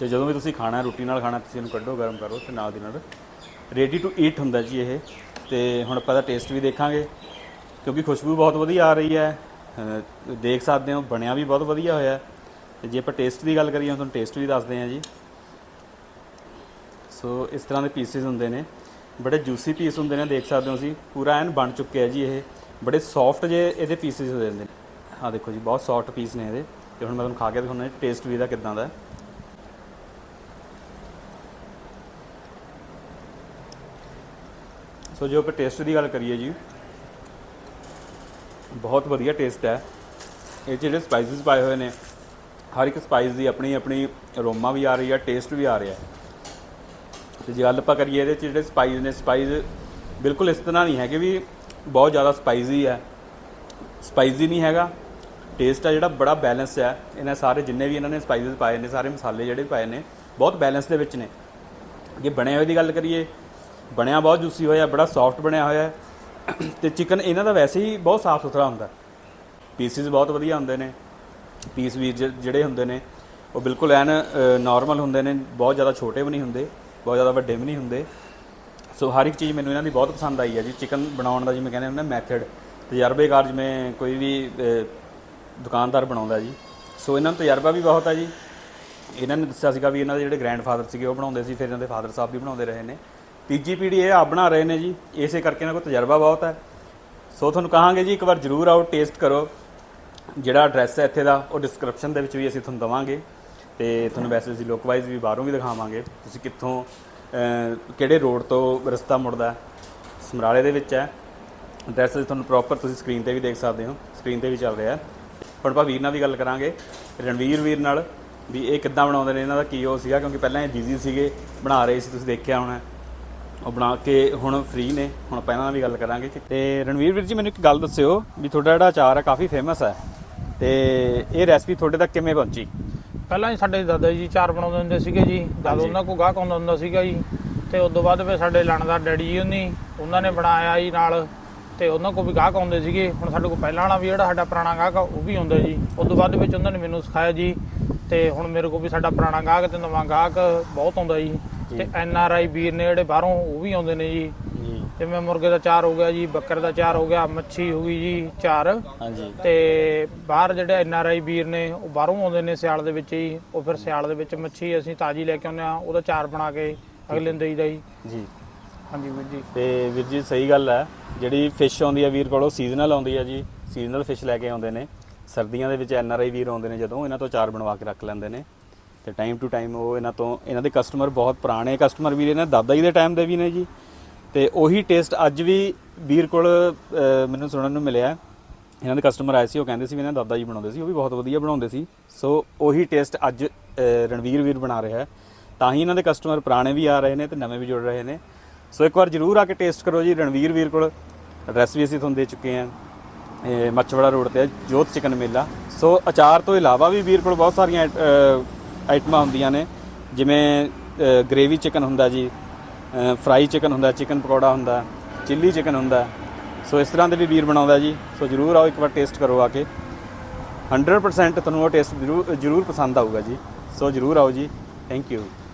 [SPEAKER 1] ਤੇ ਜਦੋਂ ਵੀ ਤੁਸੀਂ ਖਾਣਾ ਰੋਟੀ ਨਾਲ ਖਾਣਾ ਤੁਸੀਂ ਇਹਨੂੰ ਕੱਢੋ, ਗਰਮ ਕਰੋ ਤੇ ਨਾਲ ਦੀ ਨਾਲ ਰੈਡੀ ਟੂ ਈਟ ਹੁੰਦਾ ਜੀ ਇਹ। ਤੇ ਹੁਣ ਆਪਾਂ ਦਾ ਟੇਸਟ ਵੀ ਦੇਖਾਂਗੇ, ਕਿਉਂਕਿ ਖੁਸ਼ਬੂ ਬਹੁਤ ਵਧੀਆ ਆ ਰਹੀ ਹੈ। ਦੇਖ ਸਕਦੇ ਹੋ, ਬਣਿਆ ਵੀ ਬਹੁਤ ਵਧੀਆ ਹੋਇਆ। ਹੈ। ਤੇ ਜੇ ਆਪਾਂ ਟੇਸਟ ਦੀ ਗੱਲ ਕਰੀਏ ਤੁਹਾਨੂੰ ਟੇਸਟ ਵੀ ਦੱਸਦੇ ਹਾਂ ਜੀ। ਸੋ ਇਸ ਤਰ੍ਹਾਂ ਦੇ ਪੀਸਿਸ ਹੁੰਦੇ ਨੇ। ਬੜੇ ਜੂਸੀ ਪੀਸ ਹੁੰਦੇ ਨੇ, ਦੇਖ ਸਕਦੇ ਹੋ ਤੁਸੀਂ। ਪੂਰਾ ਐਨ ਬਣ ਚੁੱਕਿਆ ਜੀ ਇਹ। ਬੜੇ ਸੌਫਟ ਜੇ ਇਹਦੇ ਪੀਸਿਸ ਹੋ ਜਾਂਦੇ ਨੇ। ਹਾਂ ਦੇਖੋ ਜੀ, ਬਹੁਤ ਸੌਫਟ ਪੀਸ ਨੇ ਇਹਦੇ। ਤੇ ਹੁਣ ਮੈਂ ਤੁਹਾਨੂੰ ਖਾ ਕੇ ਦਿਖਾਉਣਾ ਟੇਸਟ ਵੀ ਇਹਦਾ ਕਿਦਾਂ ਦਾ ਹੈ। ਸੋ ਜੋ ਆਪਾਂ ਟੇਸਟ ਦੀ ਗੱਲ ਕਰੀਏ ਜੀ, ਬਹੁਤ ਵਧੀਆ ਟੇਸਟ ਹੈ। ਇਹ 'ਚ ਜਿਹੜੇ ਸਪਾਈਸਿਸ ਪਾਏ ਹੋਏ ਨੇ, ਹਰ ਇੱਕ ਸਪਾਈਸ ਦੀ ਆਪਣੀ ਆਪਣੀ ਅਰੋਮਾ ਵੀ ਆ ਰਹੀ ਹੈ ਟੇਸਟ ਵੀ ਆ ਰਿਹਾ ਹੈ। ਤੇ ਜੇ ਗੱਲ ਆਪਾਂ ਕਰੀਏ ਇਹਦੇ 'ਚ ਜਿਹੜੇ ਸਪਾਈਸ ਨੇ ਸਪਾਈਸ ਬਿਲਕੁਲ ਇਸ ਤਰ੍ਹਾਂ ਨਹੀਂ ਹੈਗੇ ਵੀ ਬਹੁਤ ਜ਼ਿਆਦਾ ਸਪਾਈਸੀ ਹੈ। ਸਪਾਈਸੀ ਨਹੀਂ ਹੈਗਾ ਟੇਸਟ ਆ, ਜਿਹੜਾ ਬੜਾ ਬੈਲੈਂਸ ਆ। ਇਹਨਾਂ ਸਾਰੇ ਜਿੰਨੇ ਵੀ ਇਹਨਾਂ ਨੇ ਸਪਾਈਸਸ ਪਾਏ ਨੇ, ਸਾਰੇ ਮਸਾਲੇ ਜਿਹੜੇ ਪਾਏ ਨੇ, ਬਹੁਤ ਬੈਲੈਂਸ ਦੇ ਵਿੱਚ ਨੇ। ਜੇ ਬਣੇ ਹੋਏ ਦੀ ਗੱਲ ਕਰੀਏ, ਬਣਿਆ ਬਹੁਤ ਜੂਸੀ ਹੋਇਆ, ਬੜਾ ਸੌਫਟ ਬਣਿਆ ਹੋਇਆ ਹੈ। ਤੇ ਚਿਕਨ ਇਹਨਾਂ ਦਾ ਵੈਸੇ ਹੀ ਬਹੁਤ ਸਾਫ਼ ਸੁਥਰਾ ਹੁੰਦਾ। ਪੀਸਿਸ ਬਹੁਤ ਵਧੀਆ ਹੁੰਦੇ ਨੇ। ਪੀਸ ਵੀ ਜਿਹੜੇ ਹੁੰਦੇ ਨੇ, ਉਹ ਬਿਲਕੁਲ ਐਨ ਨਾਰਮਲ ਹੁੰਦੇ ਨੇ, ਬਹੁਤ ਜ਼ਿਆਦਾ ਛੋਟੇ ਵੀ ਨਹੀਂ ਹੁੰਦੇ, ਬਹੁਤ ਜ਼ਿਆਦਾ ਵੱਡੇ ਵੀ ਨਹੀਂ ਹੁੰਦੇ। ਸੋ ਹਰ ਇੱਕ ਚੀਜ਼ ਮੈਨੂੰ ਇਹਨਾਂ ਦੀ ਬਹੁਤ ਪਸੰਦ ਆਈ ਹੈ ਜੀ। ਚਿਕਨ ਬਣਾਉਣ ਦਾ ਜਿਵੇਂ ਕਹਿੰਦੇ ਹੁੰਦੇ ਮੈਥਡ ਤਜਰਬੇਕਾਰ ਜਿਵੇਂ ਕੋਈ ਵੀ ਦੁਕਾਨਦਾਰ ਬਣਾਉਂਦਾ ਜੀ। ਸੋ ਇਹਨਾਂ ਨੂੰ ਤਜਰਬਾ ਵੀ ਬਹੁਤ ਹੈ ਜੀ। ਇਹਨਾਂ ਨੇ ਦੱਸਿਆ ਸੀਗਾ ਵੀ ਇਹਨਾਂ ਦੇ ਜਿਹੜੇ ਗ੍ਰੈਂਡਫਾਦਰ ਸੀਗੇ, ਉਹ ਬਣਾਉਂਦੇ ਸੀ, ਫਿਰ ਇਹਨਾਂ ਦੇ ਫਾਦਰ ਸਾਹਿਬ ਵੀ ਬਣਾਉਂਦੇ ਰਹੇ ਨੇ। ਤੀਜੀ ਪੀੜ੍ਹੀ ਇਹ ਆਪ ਬਣਾ ਰਹੇ ਨੇ ਜੀ। ਇਸੇ ਕਰਕੇ ਇਹਨਾਂ ਕੋਲ ਤਜਰਬਾ ਬਹੁਤ ਹੈ ਸੋ ਤੁਹਾਨੂੰ ਕਹਾਂਗੇ ਜੀ, ਇੱਕ ਵਾਰ ਜਰੂਰ ਆਓ ਟੇਸਟ ਕਰੋ। ਜਿਹੜਾ ਐਡਰੈਸ ਹੈ ਇੱਥੇ ਦਾ, ਉਹ ਡਿਸਕ੍ਰਿਪਸ਼ਨ ਦੇ ਵਿੱਚ ਵੀ ਅਸੀਂ ਤੁਹਾਨੂੰ ਦਵਾਂਗੇ। ਤੇ ਤੁਹਾਨੂੰ ਵੈਸੇ ਅਸੀਂ ਲੋਕ ਵਾਈਜ਼ ਵੀ ਬਾਹਰੋਂ ਵੀ ਦਿਖਾਵਾਂਗੇ। ਤੁਸੀਂ ਕਿੱਥੋਂ ਕਿਹੜੇ ਰੋਡ ਤੋਂ ਰਸਤਾ ਮੁੜਦਾ ਸਮਰਾਲੇ ਦੇ ਵਿੱਚ ਹੈ। ਐਡਰੈਸ ਤੁਹਾਨੂੰ ਪ੍ਰੋਪਰ ਤੁਸੀਂ ਸਕਰੀਨ ਤੇ ਵੀ ਦੇਖ ਸਕਦੇ ਹੋ। ਸਕਰੀਨ ਤੇ ਵੀ ਚੱਲ ਰਿਹਾ ਹੈ। ਹੁਣ ਆਪਾਂ ਵੀਰ ਨਾਲ ਵੀ ਗੱਲ ਕਰਾਂਗੇ ਰਣਵੀਰ ਵੀਰ ਨਾਲ ਵੀ ਇਹ ਕਿੱਦਾਂ ਬਣਾਉਂਦੇ ਨੇ ਇਹਨਾਂ ਦਾ ਕੀ ਉਹ ਸੀਗਾ ਕਿਉਂਕਿ ਪਹਿਲਾਂ ਇਹ ਬਿਜ਼ੀ ਸੀਗੇ ਬਣਾ ਰਹੇ ਸੀ ਤੁਸੀਂ ਦੇਖਿਆ ਹੋਣਾ। ਉਹ ਬਣਾ ਕੇ ਹੁਣ ਫ੍ਰੀ ਨੇ ਹੁਣ ਆਪਾਂ ਇਹਨਾਂ ਨਾਲ ਵੀ ਗੱਲ ਕਰਾਂਗੇ ਤੇ ਰਣਵੀਰ ਵੀਰ ਜੀ ਮੈਨੂੰ ਇੱਕ ਗੱਲ ਦੱਸਿਓ ਵੀ ਤੁਹਾਡਾ ਜਿਹੜਾ ਅਚਾਰ ਹੈ ਕਾਫੀ ਫੇਮਸ ਹੈ ਤੇ ਇਹ ਰੈਸਪੀ ਤੁਹਾਡੇ ਤੱਕ ਕਿਵੇਂ ਪਹੁੰਚੀ?
[SPEAKER 2] ਪਹਿਲਾਂ ਹੀ ਸਾਡੇ ਦਾਦਾ ਜੀ ਚਾਰ ਬਣਾਉਂਦੇ ਹੁੰਦੇ ਸੀਗੇ ਜੀ
[SPEAKER 1] ਹਾਂਜੀ।
[SPEAKER 2] ਉਹਨਾਂ ਕੋਲ ਗਾਹਕ ਆਉਂਦਾ ਹੁੰਦਾ ਸੀਗਾ ਜੀ ਤੇ ਉਸ ਤੋਂ ਬਾਅਦ ਫਿਰ ਸਾਡੇ ਲਾਣੇਦਾਰ ਡੈਡੀ ਜੀ ਉਹਨੀ ਉਹਨਾਂ ਨੇ ਬਣਾਇਆ ਜੀ ਨਾਲ ਤੇ ਉਹਨਾਂ ਕੋਲ ਵੀ ਗਾਹਕ ਆਉਂਦੇ ਸੀਗੇ। ਹੁਣ ਸਾਡੇ ਕੋਲ ਪਹਿਲਾਂ ਵਾਲਾ ਵੀ ਜਿਹੜਾ ਸਾਡਾ ਪੁਰਾਣਾ ਗਾਹਕ ਆ ਉਹ ਵੀ ਆਉਂਦਾ ਜੀ। ਉਸ ਤੋਂ ਬਾਅਦ ਵਿੱਚ ਉਹਨਾਂ ਨੇ ਮੈਨੂੰ ਸਿਖਾਇਆ ਜੀ। ਤੇ ਹੁਣ ਮੇਰੇ ਕੋਲ ਵੀ ਸਾਡਾ ਪੁਰਾਣਾ ਗਾਹਕ ਤੇ ਨਵਾਂ ਗਾਹਕ ਬਹੁਤ ਆਉਂਦਾ ਜੀ। ਤੇ ਐਨ ਆਰ ਆਈ ਵੀਰ ਨੇ ਜਿਹੜੇ ਬਾਹਰੋਂ ਉਹ ਵੀ ਆਉਂਦੇ ਨੇ ਜੀ।
[SPEAKER 1] ਜੀ।
[SPEAKER 2] ਜਿਵੇਂ ਮੁਰਗੇ ਦਾ ਚਾਰ ਹੋ ਗਿਆ ਜੀ ਬੱਕਰੇ ਦਾ ਚਾਰ ਹੋ ਗਿਆ ਮੱਛੀ ਹੋ ਗਈ ਜੀ ਚਾਰ।
[SPEAKER 1] ਹਾਂਜੀ।
[SPEAKER 2] ਤੇ ਬਾਹਰ ਜਿਹੜੇ ਐਨ ਆਰ ਆਈ ਵੀਰ ਨੇ ਉਹ ਬਾਹਰੋਂ ਆਉਂਦੇ ਨੇ ਸਿਆਲ ਦੇ ਵਿੱਚ ਹੀ ਉਹ ਫਿਰ ਸਿਆਲ ਦੇ ਵਿੱਚ ਮੱਛੀ ਅਸੀਂ ਤਾਜ਼ੀ ਲੈ ਕੇ ਆਉਂਦੇ ਆ ਉਹਦਾ ਚਾਰ ਬਣਾ ਕੇ ਅਗਲੇ ਦਿਨ ਦੇਈਦਾ ਜੀ।
[SPEAKER 1] ਜੀ।
[SPEAKER 2] ਹਾਂਜੀ ਵੀਰ ਜੀ।
[SPEAKER 1] ਤੇ ਵੀਰ ਜੀ, ਸਹੀ ਗੱਲ ਹੈ। ਜਿਹੜੀ ਫਿਸ਼ ਆਉਂਦੀ ਹੈ ਵੀਰ ਕੋਲੋਂ ਸੀਜ਼ਨਲ ਆਉਂਦੀ ਹੈ ਜੀ। ਸੀਜ਼ਨਲ ਫਿਸ਼ ਲੈ ਕੇ ਆਉਂਦੇ ਨੇ। ਸਰਦੀਆਂ ਦੇ ਵਿੱਚ ਐਨ ਆਰ ਆਈ ਵੀਰ ਆਉਂਦੇ ਨੇ ਜਦੋਂ, ਇਹਨਾਂ ਤੋਂ ਚਾਰ ਬਣਵਾ ਕੇ ਰੱਖ ਲੈਂਦੇ ਨੇ। ਤੇ ਟਾਈਮ ਟੂ ਟਾਈਮ ਉਹ ਇਹਨਾਂ ਤੋਂ, ਇਹਨਾਂ ਦੇ ਕਸਟਮਰ ਬਹੁਤ ਪੁਰਾਣੇ ਕਸਟਮਰ ਵੀਰ, ਇਹਨਾਂ ਦਾਦਾ ਜੀ ਦੇ ਟਾਈਮ ਦੇ ਵੀ ਨੇ ਜੀ। ਤੇ ਉਹੀ ਟੇਸਟ ਅੱਜ ਵੀ ਵੀਰ ਕੋਲ ਮੈਨੂੰ ਸੁਣਨ ਨੂੰ ਮਿਲਿਆ। ਇਹਨਾਂ ਦੇ ਕਸਟਮਰ ਆਏ ਸੀ, ਉਹ ਕਹਿੰਦੇ ਸੀ ਵੀ ਇਹਨਾਂ ਦੇ ਦਾਦਾ ਜੀ ਬਣਾਉਂਦੇ ਸੀ, ਉਹ ਵੀ ਬਹੁਤ ਵਧੀਆ ਬਣਾਉਂਦੇ ਸੀ। ਸੋ ਉਹੀ ਟੇਸਟ ਅੱਜ ਰਣਵੀਰ ਵੀਰ ਬਣਾ ਰਿਹਾ ਹੈ। ਤਾਂ ਹੀ ਇਹਨਾਂ ਦੇ ਕਸਟਮਰ ਪੁਰਾਣੇ ਵੀ ਆ ਰਹੇ ਨੇ ਤੇ ਨਵੇਂ ਵੀ ਜੁੜ ਰਹੇ ਨੇ। ਸੋ ਇੱਕ ਵਾਰ ਜਰੂਰ ਆ ਕੇ ਟੇਸਟ ਕਰੋ ਜੀ, ਰਣਵੀਰ ਵੀਰ ਕੋਲ। ਐਡਰੈਸ ਵੀ ਅਸੀਂ ਤੁਹਾਨੂੰ ਦੇ ਚੁੱਕੇ ਹਾਂ। ਇਹ ਮੱਛਵਾੜਾ ਰੋਡ ਤੇ ਜੋਤ ਚਿਕਨ ਮੇਲਾ। ਸੋ ਅਚਾਰ ਤੋਂ ਇਲਾਵਾ ਵੀ ਵੀਰ ਕੋਲ ਬਹੁਤ ਸਾਰੀਆਂ ਆਈਟ- ਆਈਟਮਾਂ ਹੁੰਦੀਆਂ ਨੇ। ਜਿਵੇਂ ਗ੍ਰੇਵੀ ਚਿਕਨ ਹੁੰਦਾ ਜੀ ਫਰਾਈ ਚਿਕਨ ਹੁੰਦਾ ਚਿਕਨ ਪਕੌੜਾ ਹੁੰਦਾ ਚਿੱਲੀ ਚਿਕਨ ਹੁੰਦਾ। ਸੋ ਇਸ ਤਰ੍ਹਾਂ ਦੇ ਵੀ ਵੀਰ ਬਣਾਉਂਦਾ ਜੀ। ਸੋ ਜਰੂਰ ਆਓ ਇੱਕ ਵਾਰ ਟੇਸਟ ਕਰੋ ਆ ਕੇ। 100% ਤੁਹਾਨੂੰ ਉਹ ਟੇਸਟ ਜਰੂਰ ਜਰੂਰ ਪਸੰਦ ਆਊਗਾ ਜੀ। ਸੋ ਜਰੂਰ ਆਓ ਜੀ। Thank you